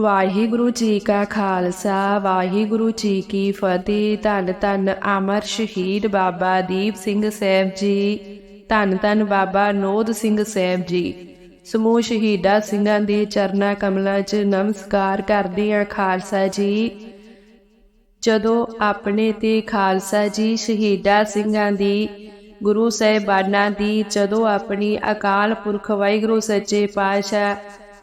ਵਾਹਿਗੁਰੂ ਜੀ ਕਾ ਖਾਲਸਾ, ਵਾਹਿਗੁਰੂ ਜੀ ਕੀ ਫਤਿਹ। ਧੰਨ ਧੰਨ ਅਮਰ ਸ਼ਹੀਦ ਬਾਬਾ ਦੀਪ ਸਿੰਘ ਸਾਹਿਬ ਜੀ। ਧੰਨ ਧੰਨ ਬਾਬਾ ਨੋਦ ਸਿੰਘ ਸਾਹਿਬ ਜੀ। ਸਮੂਹ ਸ਼ਹੀਦਾਂ ਸਿੰਘਾਂ ਦੇ ਚਰਨਾਂ ਕਮਲਾਂ 'ਚ ਨਮਸਕਾਰ ਕਰਦੇ ਹਾਂ ਖਾਲਸਾ ਜੀ। ਜਦੋਂ ਆਪਣੇ ਤੇ ਖਾਲਸਾ ਜੀ ਸ਼ਹੀਦਾਂ ਸਿੰਘਾਂ ਦੀ, ਗੁਰੂ ਸਾਹਿਬਾਨਾਂ ਦੀ, ਜਦੋਂ ਆਪਣੀ ਅਕਾਲ ਪੁਰਖ ਵਾਹਿਗੁਰੂ ਸੱਚੇ ਪਾਤਸ਼ਾਹ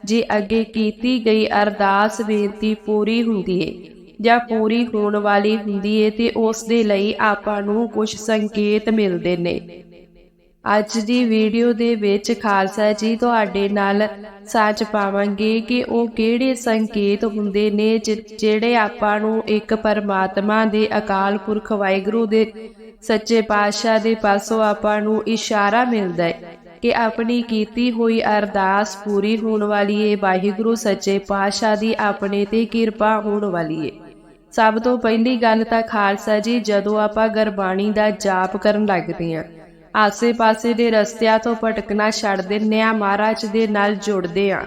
ਜੀ ਅੱਗੇ ਕੀਤੀ ਗਈ ਅਰਦਾਸ ਬੇਨਤੀ ਪੂਰੀ ਹੁੰਦੀ ਹੈ ਜਾਂ ਪੂਰੀ ਹੋਣ ਵਾਲੀ ਹੁੰਦੀ ਹੈ ਤੇ ਉਸ ਦੇ ਲਈ ਆਪਾਂ ਨੂੰ ਕੁਝ ਸੰਕੇਤ ਮਿਲਦੇ ਨੇ। ਅੱਜ ਦੀ ਵੀਡੀਓ ਦੇ ਵਿੱਚ ਖਾਲਸਾ ਜੀ ਤੁਹਾਡੇ ਨਾਲ ਸੱਚ ਪਾਵਾਂਗੇ ਕਿ ਉਹ ਕਿਹੜੇ ਸੰਕੇਤ ਹੁੰਦੇ ਨੇ ਜਿਹੜੇ ਆਪਾਂ ਨੂੰ ਇੱਕ ਪਰਮਾਤਮਾ ਦੇ ਅਕਾਲ ਪੁਰਖ ਵਾਹਿਗੁਰੂ ਦੇ ਸੱਚੇ ਪਾਤਸ਼ਾਹ ਦੇ ਪਾਸੋਂ ਆਪਾਂ ਨੂੰ ਇਸ਼ਾਰਾ ਮਿਲਦਾ ਹੈ ਕਿ ਆਪਣੀ ਕੀਤੀ ਹੋਈ ਅਰਦਾਸ ਪੂਰੀ ਹੋਣ ਵਾਲੀ ਹੈ ਵਾਹਿਗੁਰੂ ਸੱਚੇ ਪਾਤਸ਼ਾਹ ਦੀ ਆਪਣੇ ਤੇ ਕਿਰਪਾ ਹੋਣ ਵਾਲੀ ਹੈ ਸਭ ਤੋਂ ਪਹਿਲੀ ਗੱਲ ਤਾਂ ਖਾਲਸਾ ਜੀ, ਜਦੋਂ ਆਪਾਂ ਗੁਰਬਾਣੀ ਦਾ ਜਾਪ ਕਰਨ ਲੱਗਦੇ ਹਾਂ ਆਸੇ-ਪਾਸੇ ਦੇ ਰਸਤਿਆਂ ਤੋਂ ਭਟਕਣਾ ਛੱਡ ਦਿੰਨੇ ਆ, ਮਹਾਰਾਜ ਦੇ ਨਾਲ ਜੁੜਦੇ ਆ,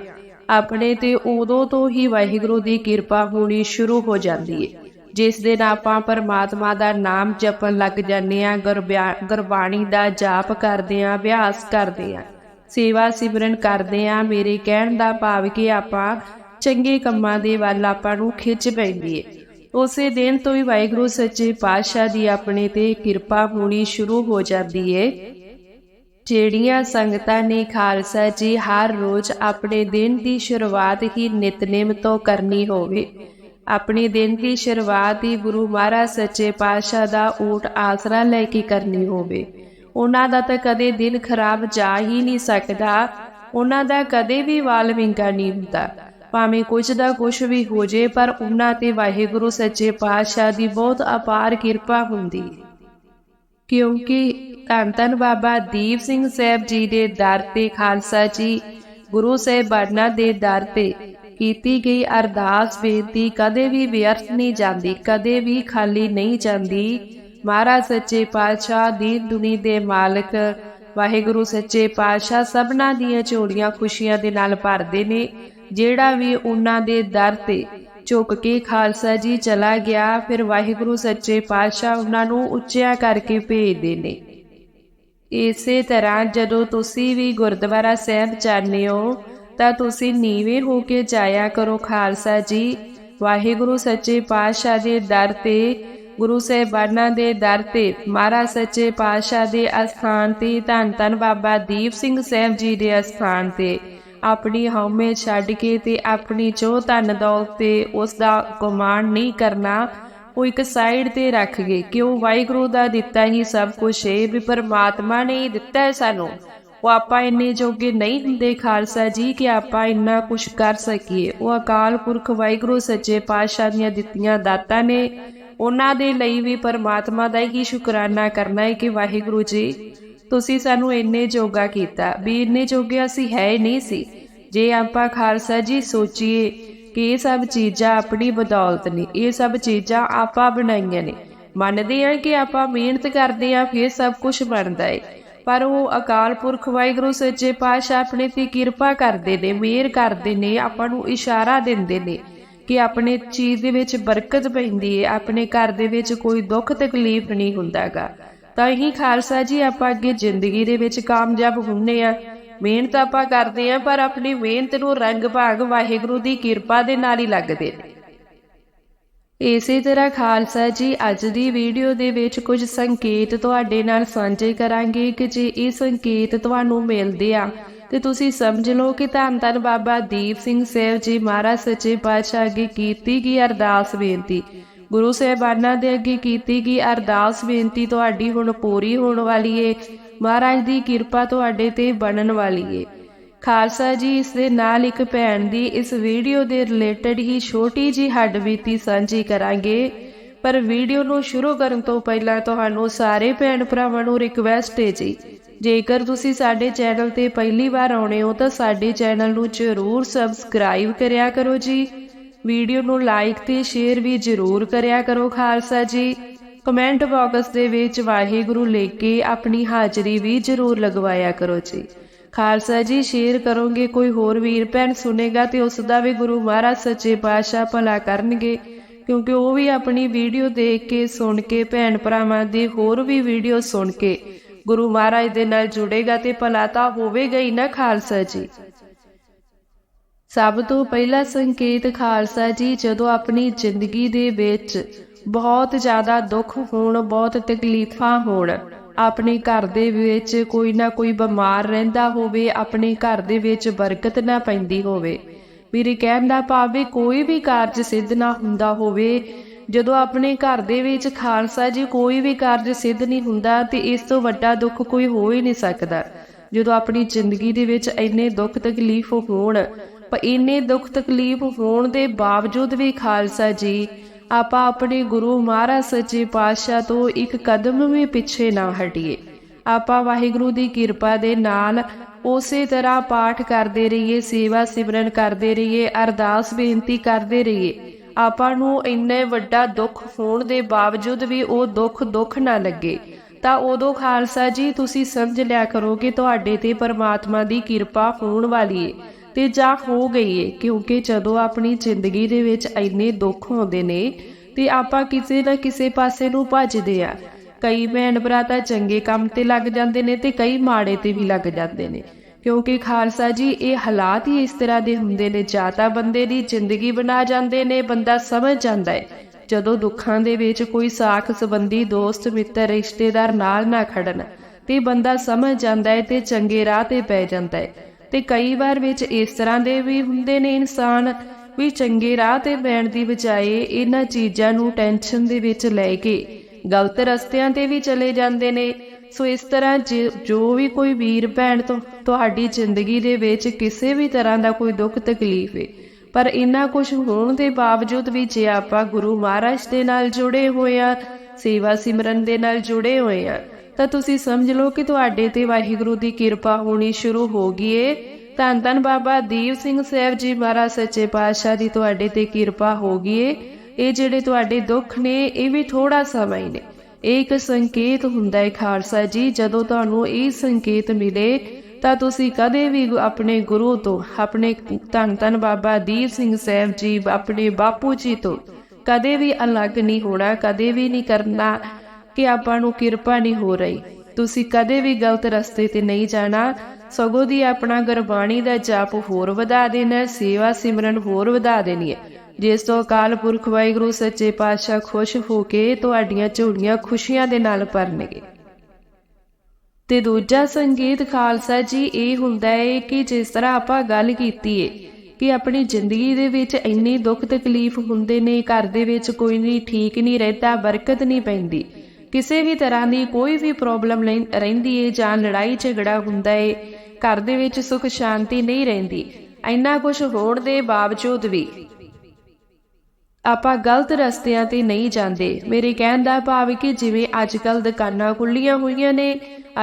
ਆਪਣੇ ਤੇ ਉਦੋਂ ਤੋਂ ਹੀ ਵਾਹਿਗੁਰੂ ਦੀ ਕਿਰਪਾ ਹੋਣੀ ਸ਼ੁਰੂ ਹੋ ਜਾਂਦੀ ਏ। ਜਿਸ ਦਿਨ ਆਪਾਂ ਪਰਮਾਤਮਾ ਦਾ ਨਾਮ ਜਪਣ ਲੱਗ ਜਾਂਦੇ ਆ ਗੁਰਬਾਣੀ ਦਾ ਜਾਪ ਕਰਦੇ ਆ ਅਭਿਆਸ ਕਰਦੇ ਆ ਸੇਵਾ ਸਿਮਰਨ ਕਰਦੇ ਆ ਮੇਰੇ ਕਹਿਣ ਦਾ ਭਾਵ ਕਿ ਆਪਾਂ ਚੰਗੇ ਕੰਮਾਂ ਦੇ ਵੱਲ ਆਪਾਂ ਨੂੰ ਖਿੱਚ ਪੈਂਦੀ ਹੈ ਉਸੇ ਦਿਨ ਤੋਂ ਹੀ ਵਾਹਿਗੁਰੂ ਸੱਚੇ ਪਾਤਸ਼ਾਹ ਦੀ ਆਪਣੇ ਤੇ ਕਿਰਪਾ ਹੋਣੀ ਸ਼ੁਰੂ ਹੋ ਜਾਂਦੀ ਏ। ਜਿਹੜੀਆਂ ਸੰਗਤਾਂ ਨੇ ਖਾਲਸਾ ਜੀ ਹਰ ਰੋਜ਼ ਆਪਣੇ ਦਿਨ ਦੀ ਸ਼ੁਰੂਆਤ ਹੀ ਨਿਤਨੇਮ ਤੋਂ ਕਰਨੀ ਹੋਵੇ। ਆਪਣੇ ਦਿਨ ਦੀ ਸ਼ੁਰੂਆਤ ਹੀ ਗੁਰੂ ਮਹਾਰਾਜ ਸੱਚੇ ਪਾਤਸ਼ਾਹ ਦਾ ਊਟ ਆਸਰਾ ਲੈ ਕੇ ਕਰਨੀ ਹੋਵੇ। ਉਹਨਾਂ ਦਾ ਤਾਂ ਕਦੇ ਦਿਨ ਖਰਾਬ ਜਾ ਹੀ ਨਹੀਂ ਸਕਦਾ। ਉਹਨਾਂ ਦਾ ਕਦੇ ਵੀ ਵਾਲ ਵਿੰਗਾ ਨਹੀਂ ਹੁੰਦਾ। ਭਾਵੇਂ ਕੁਝ ਦਾ ਕੁਝ ਵੀ ਹੋ ਜੇ, ਪਰ ਉਹਨਾਂ ਤੇ ਵਾਹਿਗੁਰੂ ਸੱਚੇ ਪਾਤਸ਼ਾਹ ਦੀ ਬਹੁਤ ਅਪਾਰ ਕਿਰਪਾ ਹੁੰਦੀ। ਕਿਉਂਕਿ ਧੰਨ ਧੰਨ ਬਾਬਾ ਦੀਪ ਸਿੰਘ ਸਾਹਿਬ ਜੀ ਦੇ ਦਰ ਤੇ, ਖਾਲਸਾ ਜੀ, ਗੁਰੂ ਸਾਹਿਬਾਨਾਂ ਦੇ ਦਰ ਤੇ ਕੀਤੀ ਗਈ ਅਰਦਾਸ ਬੇਨਤੀ ਕਦੇ ਵੀ ਵਿਅਰਥ ਨਹੀਂ ਜਾਂਦੀ, ਕਦੇ ਵੀ ਖਾਲੀ ਨਹੀਂ ਜਾਂਦੀ। ਮਹਾਰਾਜ ਸੱਚੇ ਪਾਤਸ਼ਾਹ ਦੀ ਦੁਨੀ ਦੇ ਮਾਲਕ, ਵਾਹਿਗੁਰੂ ਸੱਚੇ ਪਾਤਸ਼ਾਹ ਸਭਨਾਂ ਦੀਆਂ ਝੋਲੀਆਂ ਖੁਸ਼ੀਆਂ ਦੇ ਨਾਲ ਭਰਦੇ ਨੇ, ਜਿਹੜਾ ਵੀ ਉਹਨਾਂ ਦੇ ਦਰ ਤੇ ਝੁਕ ਕੇ ਖਾਲਸਾ ਜੀ ਚਲਾ ਗਿਆ, ਫਿਰ ਵਾਹਿਗੁਰੂ ਸੱਚੇ ਪਾਤਸ਼ਾਹ ਉਹਨਾਂ ਨੂੰ ਉੱਚਿਆ ਕਰਕੇ ਭੇਜਦੇ ਨੇ। ਇਸੇ ਤਰ੍ਹਾਂ ਜਦੋਂ ਤੁਸੀਂ ਵੀ ਗੁਰਦੁਆਰਾ ਸਾਹਿਬ ਜਾਂਦੇ ਹੋ ਤਾਂ ਤੁਸੀਂ ਨੀਵੇਂ ਹੋ ਕੇ ਜਾਇਆ ਕਰੋ, ਖਾਲਸਾ ਜੀ। ਵਾਹਿਗੁਰੂ ਸੱਚੇ ਪਾਤਸ਼ਾਹ ਦੇ ਦਰ ਤੇ, ਗੁਰੂ ਸਾਹਿਬਾਨਾਂ ਦੇ ਦਰ ਤੇ, ਮਹਾਰਾਜ ਸੱਚੇ ਪਾਤਸ਼ਾਹ ਦੇ ਅਸਥਾਨ ਤੇ, ਧੰਨ ਧੰਨ ਬਾਬਾ ਦੀਪ ਸਿੰਘ ਸਾਹਿਬ ਜੀ ਦੇ ਅਸਥਾਨ ਤੇ। ਆਪਣੀ ਹਉਮੈ ਛੱਡ ਕੇ ਤੇ ਆਪਣੀ ਚੋ ਧਨ ਦੌਲਤ ਤੇ ਉਸ ਦਾ ਗੁਮਾਨ ਨਹੀਂ ਕਰਨਾ, ਉਹ ਇੱਕ ਸਾਈਡ ਤੇ ਰੱਖ ਗਏ। ਕਿਉਂ? ਵਾਹਿਗੁਰੂ ਦਾ ਦਿੱਤਾ ਹੀ ਸਭ ਕੁਝ ਹੈ ਵੀ ਪਰਮਾਤਮਾ ਨੇ ਹੀ ਦਿੱਤਾ ਹੈ ਸਾਨੂੰ। ਉਹ ਆਪਾਂ ਇੰਨੇ ਜੋਗੇ ਨਹੀਂ ਹੁੰਦੇ, ਖਾਲਸਾ ਜੀ, ਕਿ ਆਪਾਂ ਇੰਨਾ ਕੁਝ ਕਰ ਸਕੀਏ। ਉਹ ਅਕਾਲ ਪੁਰਖ ਵਾਹਿਗੁਰੂ ਸੱਚੇ ਪਾਤਸ਼ਾਹ ਦੀਆਂ ਦਿੱਤੀਆਂ ਦਾਤਾਂ ਨੇ। ਉਹਨਾਂ ਦੇ ਲਈ ਵੀ ਪਰਮਾਤਮਾ ਦਾ ਹੀ ਸ਼ੁਕਰਾਨਾ ਕਰਨਾ ਹੈ ਕਿ ਵਾਹਿਗੁਰੂ ਜੀ, ਤੁਸੀਂ ਸਾਨੂੰ ਇੰਨੇ ਜੋਗਾ ਕੀਤਾ। ਵੀ ਇੰਨੇ ਜੋਗੇ ਅਸੀਂ ਹੈ ਨਹੀਂ ਸੀ। ਜੇ ਆਪਾਂ ਖਾਲਸਾ ਜੀ ਸੋਚੀਏ ਕਿ ਇਹ ਸਭ ਚੀਜ਼ਾਂ ਆਪਣੀ ਬਦੌਲਤ ਨੇ, ਇਹ ਸਭ ਚੀਜ਼ਾਂ ਆਪਾਂ ਬਣਾਈਆਂ ਨੇ, ਮੰਨਦੇ ਆ ਕਿ ਆਪਾਂ ਮਿਹਨਤ ਕਰਦੇ ਆ ਫਿਰ ਸਭ ਕੁਝ ਬਣਦਾ ਏ ਪਰ ਉਹ ਅਕਾਲ ਪੁਰਖ ਵਾਹਿਗੁਰੂ ਸੱਚੇ ਪਾਤਸ਼ਾਹ ਆਪਣੇ ਤੇ ਕਿਰਪਾ ਕਰਦੇ ਨੇ, ਮਿਹਰ ਕਰਦੇ ਨੇ, ਆਪਾਂ ਨੂੰ ਇਸ਼ਾਰਾ ਦਿੰਦੇ ਨੇ ਕਿ ਆਪਣੇ ਚੀਜ਼ ਦੇ ਵਿੱਚ ਬਰਕਤ ਪੈਂਦੀ ਹੈ ਆਪਣੇ ਘਰ ਦੇ ਵਿੱਚ ਕੋਈ ਦੁੱਖ ਤਕਲੀਫ ਨਹੀਂ ਹੁੰਦਾਗਾ। ਤਾਂ ਹੀ ਖਾਲਸਾ ਜੀ ਆਪਾਂ ਅੱਗੇ ਜ਼ਿੰਦਗੀ ਦੇ ਵਿੱਚ ਕਾਮਯਾਬ ਹੁੰਨੇ ਆ। ਮਿਹਨਤ ਆਪਾਂ ਕਰਦੇ ਆ, ਪਰ ਆਪਣੀ ਮਿਹਨਤ ਨੂੰ ਰੰਗ ਭਾਗ ਵਾਹਿਗੁਰੂ ਦੀ ਕਿਰਪਾ ਦੇ ਨਾਲ ਹੀ ਲੱਗਦੇ ਨੇ। ਇਸੇ ਤਰ੍ਹਾਂ ਖਾਲਸਾ ਜੀ, ਅੱਜ ਦੀ ਵੀਡੀਓ ਦੇ ਵਿੱਚ ਕੁਝ ਸੰਕੇਤ ਤੁਹਾਡੇ ਨਾਲ ਸਾਂਝੇ ਕਰਾਂਗੇ ਕਿ ਜੇ ਇਹ ਸੰਕੇਤ ਤੁਹਾਨੂੰ ਮਿਲਦੇ ਆ, ਤੇ ਤੁਸੀਂ ਸਮਝ ਲਓ ਕਿ ਧੰਨ ਧੰਨ ਬਾਬਾ ਦੀਪ ਸਿੰਘ ਸਾਹਿਬ ਜੀ ਮਹਾਰਾਜ ਸੱਚੇ ਪਾਤਸ਼ਾਹ ਅੱਗੇ ਕੀਤੀ ਗਈ ਅਰਦਾਸ ਬੇਨਤੀ। ਗੁਰੂ ਸਾਹਿਬਾਨਾਂ ਦੇ ਅੱਗੇ ਕੀਤੀ ਗਈ ਅਰਦਾਸ ਬੇਨਤੀ ਤੁਹਾਡੀ ਹੁਣ ਪੂਰੀ ਹੋਣ ਵਾਲੀ ਏ। ਮਹਾਰਾਜ ਦੀ ਕਿਰਪਾ ਤੁਹਾਡੇ ਤੇ ਬਣਨ ਵਾਲੀ ਏ। ਖਾਲਸਾ ਜੀ, ਇਸ ਦੇ ਨਾਲ ਇੱਕ ਭੈਣ ਦੀ ਇਸ ਵੀਡੀਓ ਦੇ ਰਿਲੇਟਡ ਹੀ ਛੋਟੀ ਜੀ ਹੱਡਬੀਤੀ ਸਾਂਝੀ ਕਰਾਂਗੇ। ਪਰ ਵੀਡੀਓ ਨੂੰ ਸ਼ੁਰੂ ਕਰਨ ਤੋਂ ਪਹਿਲਾਂ ਤੁਹਾਨੂੰ ਸਾਰੇ ਭੈਣ ਭਰਾਵਾਂ ਨੂੰ ਰਿਕਵੈਸਟ ਹੈ ਜੀ। ਜੇਕਰ ਤੁਸੀਂ ਸਾਡੇ ਚੈਨਲ ਤੇ ਪਹਿਲੀ ਵਾਰ ਆਉਣੇ ਹੋ, ਤਾਂ ਸਾਡੇ ਚੈਨਲ ਨੂੰ ਜ਼ਰੂਰ ਸਬਸਕ੍ਰਾਈਬ ਕਰਿਆ ਕਰੋ ਜੀ। ਵੀਡੀਓ ਨੂੰ ਲਾਈਕ ਤੇ ਸ਼ੇਅਰ ਵੀ ਜ਼ਰੂਰ ਕਰਿਆ ਕਰੋ ਖਾਲਸਾ ਜੀ। ਕਮੈਂਟ ਬਾਕਸ ਦੇ ਵਿੱਚ ਵਾਹਿਗੁਰੂ ਲੈ ਕੇ ਆਪਣੀ ਹਾਜ਼ਰੀ ਵੀ ਜ਼ਰੂਰ ਲਗਵਾਇਆ ਕਰੋ ਜੀ। ਖਾਲਸਾ ਜੀ, ਸ਼ੇਅਰ ਕਰੋਗੇ, ਕੋਈ ਹੋਰ ਵੀਰ ਭੈਣ ਸੁਨੇਗਾ ਤੇ ਉਸ ਦਾ ਵੀ ਗੁਰੂ ਮਹਾਰਾਜ ਸੱਚੇ ਪਾਤਸ਼ਾਹ ਭਲਾ ਕਰਨਗੇ। ਕਿਉਂਕਿ ਉਹ ਵੀ ਆਪਣੀ ਵੀਡੀਓ ਦੇਖ ਕੇ, ਸੁਣ ਕੇ, ਭੈਣ ਭਰਾਵਾਂ ਦੀ ਹੋਰ ਵੀ ਵੀਡੀਓ ਸੁਣ ਕੇ ਗੁਰੂ ਮਹਾਰਾਜ ਦੇ ਨਾਲ ਜੁੜੇਗਾ ਤੇ ਭਲਾ ਤਾਂ ਹੋਵੇਗਾ ਹੀ ਨਾ ਖਾਲਸਾ ਜੀ। ਸਭ ਤੋਂ ਪਹਿਲਾ ਸੰਕੇਤ ਖਾਲਸਾ ਜੀ, ਜਦੋਂ ਆਪਣੀ ਜ਼ਿੰਦਗੀ ਦੇ ਵਿੱਚ ਬਹੁਤ ਜ਼ਿਆਦਾ ਦੁੱਖ ਹੋਣ, ਬਹੁਤ ਤਕਲੀਫਾਂ ਹੋਣ ਆਪਣੇ ਘਰ ਦੇ ਵਿੱਚ ਕੋਈ ਨਾ ਕੋਈ ਬਿਮਾਰ ਰਹਿੰਦਾ ਹੋਵੇ, ਆਪਣੇ ਘਰ ਦੇ ਵਿੱਚ ਬਰਕਤ ਨਾ ਪੈਂਦੀ ਹੋਵੇ। ਮੇਰੇ ਕਹਿਣ ਦਾ ਭਾਵ ਹੈ ਕੋਈ ਵੀ ਕਾਰਜ ਸਿੱਧ ਨਾ ਹੁੰਦਾ ਹੋਵੇ। ਜਦੋਂ ਆਪਣੇ ਘਰ ਦੇ ਵਿੱਚ ਖਾਲਸਾ ਜੀ ਕੋਈ ਵੀ ਕਾਰਜ ਸਿੱਧ ਨਹੀਂ ਹੁੰਦਾ, ਤੇ ਇਸ ਤੋਂ ਵੱਡਾ ਦੁੱਖ ਕੋਈ ਹੋ ਹੀ ਨਹੀਂ ਸਕਦਾ। ਜਦੋਂ ਆਪਣੀ ਜ਼ਿੰਦਗੀ ਦੇ ਵਿੱਚ ਇੰਨੇ ਦੁੱਖ ਤਕਲੀਫ ਹੋਣ, ਪਰ ਇੰਨੇ ਦੁੱਖ ਤਕਲੀਫ ਹੋਣ ਦੇ ਬਾਵਜੂਦ ਵੀ ਖਾਲਸਾ ਜੀ ਆਪਾਂ ਆਪਣੇ ਗੁਰੂ ਮਹਾਰਾਜ ਸੱਚੇ ਪਾਤਸ਼ਾਹ ਤੋਂ ਇੱਕ ਕਦਮ ਵੀ ਪਿੱਛੇ ਨਾ ਹਟੀਏ। ਆਪਾਂ ਵਾਹਿਗੁਰੂ ਦੀ ਕਿਰਪਾ ਦੇ ਨਾਲ ਉਸੇ ਤਰ੍ਹਾਂ ਪਾਠ ਕਰਦੇ ਰਹੀਏ, ਸੇਵਾ ਸਿਮਰਨ ਕਰਦੇ ਰਹੀਏ, ਅਰਦਾਸ ਬੇਨਤੀ ਕਰਦੇ ਰਹੀਏ। ਆਪਾਂ ਨੂੰ ਇੰਨੇ ਵੱਡਾ ਦੁੱਖ ਹੋਣ ਦੇ ਬਾਵਜੂਦ ਵੀ ਉਹ ਦੁੱਖ ਦੁੱਖ ਨਾ ਲੱਗੇ। ਤਾਂ ਉਦੋਂ ਖਾਲਸਾ ਜੀ ਤੁਸੀਂ ਸਮਝ ਲਿਆ ਕਰੋ ਕਿ ਤੁਹਾਡੇ ਤੇ ਪਰਮਾਤਮਾ ਦੀ ਕਿਰਪਾ ਹੋਣ ਵਾਲੀ ਏ। ਤੇ ਜਾਂ ਹੋ ਗਈ ਏ, ਕਿਉਂਕਿ ਜਦੋਂ ਆਪਣੀ ਜ਼ਿੰਦਗੀ ਦੇ ਵਿੱਚ ਇੰਨੇ ਦੁੱਖ ਆਉਂਦੇ ਨੇ ਤੇ ਆਪਾਂ ਕਿਸੇ ਨਾ ਕਿਸੇ ਪਾਸੇ ਨੂੰ ਭੱਜਦੇ ਆ। ਕਈ ਭੈਣ ਭਰਾ ਤਾਂ ਚੰਗੇ ਕੰਮ ਤੇ ਲੱਗ ਜਾਂਦੇ ਨੇ ਤੇ ਕਈ ਮਾੜੇ ਤੇ ਵੀ ਲੱਗ ਜਾਂਦੇ ਨੇ। ਕਿਉਂਕਿ ਖਾਲਸਾ ਜੀ, ਇਹ ਹਾਲਾਤ ਹੀ ਇਸ ਤਰ੍ਹਾਂ ਦੇ ਹੁੰਦੇ ਨੇ, ਜਾਂ ਤਾਂ ਬੰਦੇ ਦੀ ਜ਼ਿੰਦਗੀ ਬਣਾ ਜਾਂਦੇ ਨੇ, ਬੰਦਾ ਸਮਝ ਜਾਂਦਾ ਹੈ ਜਦੋਂ ਦੁੱਖਾਂ ਦੇ ਵਿੱਚ ਕੋਈ ਸਾਖ ਸੰਬੰਧੀ ਦੋਸਤ, ਮਿੱਤਰ, ਰਿਸ਼ਤੇਦਾਰ ਨਾਲ ਨਾ ਖੜਨ, ਤੇ ਬੰਦਾ ਸਮਝ ਜਾਂਦਾ ਹੈ ਤੇ ਚੰਗੇ ਰਾਹ ਤੇ ਪੈ ਜਾਂਦਾ ਹੈ ਤੇ ਕਈ ਵਾਰ ਵਿੱਚ ਇਸ ਤਰ੍ਹਾਂ ਦੇ ਵੀ ਹੁੰਦੇ ਨੇ ਇਨਸਾਨ ਵੀ ਚੰਗੇ ਰਾਹ ਤੇ ਪੈਣ ਦੀ ਬਜਾਏ ਇਹਨਾਂ ਚੀਜ਼ਾਂ ਨੂੰ ਟੈਨਸ਼ਨ ਦੇ ਵਿੱਚ ਲੈ ਕੇ ਗਲਤ ਰਸਤਿਆਂ ਤੇ ਵੀ ਚਲੇ ਜਾਂਦੇ ਨੇ। ਸੋ ਇਸ ਤਰ੍ਹਾਂ ਜੇ- ਜੋ ਵੀ ਕੋਈ ਵੀਰ ਭੈਣ ਤੋਂ, ਤੁਹਾਡੀ ਜ਼ਿੰਦਗੀ ਦੇ ਵਿੱਚ ਕਿਸੇ ਵੀ ਤਰ੍ਹਾਂ ਦਾ ਕੋਈ ਦੁੱਖ ਤਕਲੀਫ ਹੈ ਪਰ ਇੰਨਾ ਕੁਝ ਹੋਣ ਦੇ ਬਾਵਜੂਦ ਵੀ ਜੇ ਆਪਾਂ ਗੁਰੂ ਮਹਾਰਾਜ ਦੇ ਨਾਲ ਜੁੜੇ ਹੋਏ ਆ ਸੇਵਾ ਸਿਮਰਨ ਦੇ ਨਾਲ ਜੁੜੇ ਹੋਏ ਆ ਤਾਂ ਤੁਸੀਂ ਸਮਝ ਲਓ ਕਿ ਤੁਹਾਡੇ ਤੇ ਵਾਹਿਗੁਰੂ ਦੀ ਕਿਰਪਾ ਹੋਣੀ ਸ਼ੁਰੂ ਹੋ ਗਈ ਏ। ਧੰਨ ਧੰਨ ਬਾਬਾ ਦੀਪ ਸਿੰਘ ਸਾਹਿਬ ਜੀ ਮਹਾਰਾਜ ਸੱਚੇ ਪਾਤਸ਼ਾਹ ਦੀ ਤੁਹਾਡੇ ਤੇ ਕਿਰਪਾ ਹੋ ਗਈ ਏ। ਇਹ ਜਿਹੜੇ ਤੁਹਾਡੇ ਦੁੱਖ ਨੇ, ਇਹ ਵੀ ਥੋੜਾ ਸਮਾਂ ਹੀ ਨੇ। ਇਹ ਇੱਕ ਸੰਕੇਤ ਹੁੰਦਾ ਹੈ ਖਾਲਸਾ ਜੀ, ਜਦੋਂ ਤੁਹਾਨੂੰ ਇਹ ਸੰਕੇਤ ਮਿਲੇ, ਤਾਂ ਤੁਸੀਂ ਕਦੇ ਵੀ ਆਪਣੇ ਗੁਰੂ ਤੋਂ, ਆਪਣੇ ਧੰਨ ਧੰਨ ਬਾਬਾ ਦੀਪ ਸਿੰਘ ਸਾਹਿਬ ਜੀ, ਆਪਣੇ ਬਾਪੂ ਜੀ ਤੋਂ ਕਦੇ ਵੀ ਅਲੱਗ ਨਹੀਂ ਹੋਣਾ, ਕਦੇ ਵੀ ਨਹੀਂ ਕਰਨਾ। ਕਿ ਆਪਾਂ ਨੂੰ ਕਿਰਪਾ ਨਹੀਂ ਹੋ ਰਹੀ। ਤੁਸੀਂ ਕਦੇ ਵੀ ਗਲਤ ਰਸਤੇ ਤੇ ਨਹੀਂ ਜਾਣਾ। ਸਗੋਂ ਦੀ ਆਪਣਾ ਗੁਰਬਾਣੀ ਦਾ ਜਾਪ ਹੋਰ ਵਧਾ ਦੇਣਾ, ਸੇਵਾ ਸਿਮਰਨ ਹੋਰ ਵਧਾ ਦੇਣੀ ਹੈ। ਜਿਸ ਤੋਂ ਅਕਾਲ ਪੁਰਖ ਵਾਹਿਗੁਰੂ, ਸੱਚੇ ਪਾਤਸ਼ਾਹ ਖੁਸ਼ ਹੋ ਕੇ ਤੁਹਾਡੀਆਂ ਝੋਲੀਆਂ ਖੁਸ਼ੀਆਂ ਦੇ ਨਾਲ ਭਰਨਗੇ। ਤੇ ਦੂਜਾ ਸੰਗੀਤ ਖਾਲਸਾ ਜੀ, ਇਹ ਹੁੰਦਾ ਹੈ ਕਿ ਜਿਸ ਤਰ੍ਹਾਂ ਆਪਾਂ ਗੱਲ ਕੀਤੀ ਏ, ਕਿ ਆਪਣੀ ਜ਼ਿੰਦਗੀ ਦੇ ਵਿੱਚ ਇੰਨੀ ਦੁੱਖ ਤਕਲੀਫ ਹੁੰਦੇ ਨੇ, ਘਰ ਦੇ ਵਿੱਚ ਕੋਈ ਨਹੀਂ ਠੀਕ ਨਹੀਂ ਰਹਿੰਦਾ, ਬਰਕਤ ਨਹੀਂ ਪੈਂਦੀ। ਕਿਸੇ ਵੀ ਤਰ੍ਹਾਂ ਦੀ ਕੋਈ ਵੀ ਪ੍ਰੋਬਲਮ ਰਹਿੰਦੀ ਏ ਜਾਂ ਲੜਾਈ ਝਗੜਾ ਹੁੰਦਾ ਏ, ਘਰ ਦੇ ਵਿੱਚ ਸੁਖ ਸ਼ਾਂਤੀ ਨਹੀਂ ਰਹਿੰਦੀ, ਇੰਨਾ ਕੁਝ ਹੋਣ ਦੇ ਬਾਵਜੂਦ ਵੀ ਆਪਾਂ ਗਲਤ ਰਸਤਿਆਂ ਤੇ ਨਹੀਂ ਜਾਂਦੇ। ਮੇਰੇ ਕਹਿਣ ਦਾ ਭਾਵ ਕਿ ਜਿਵੇਂ ਅੱਜ ਕੱਲ ਦੁਕਾਨਾਂ ਖੁੱਲੀਆਂ ਹੋਈਆਂ ਨੇ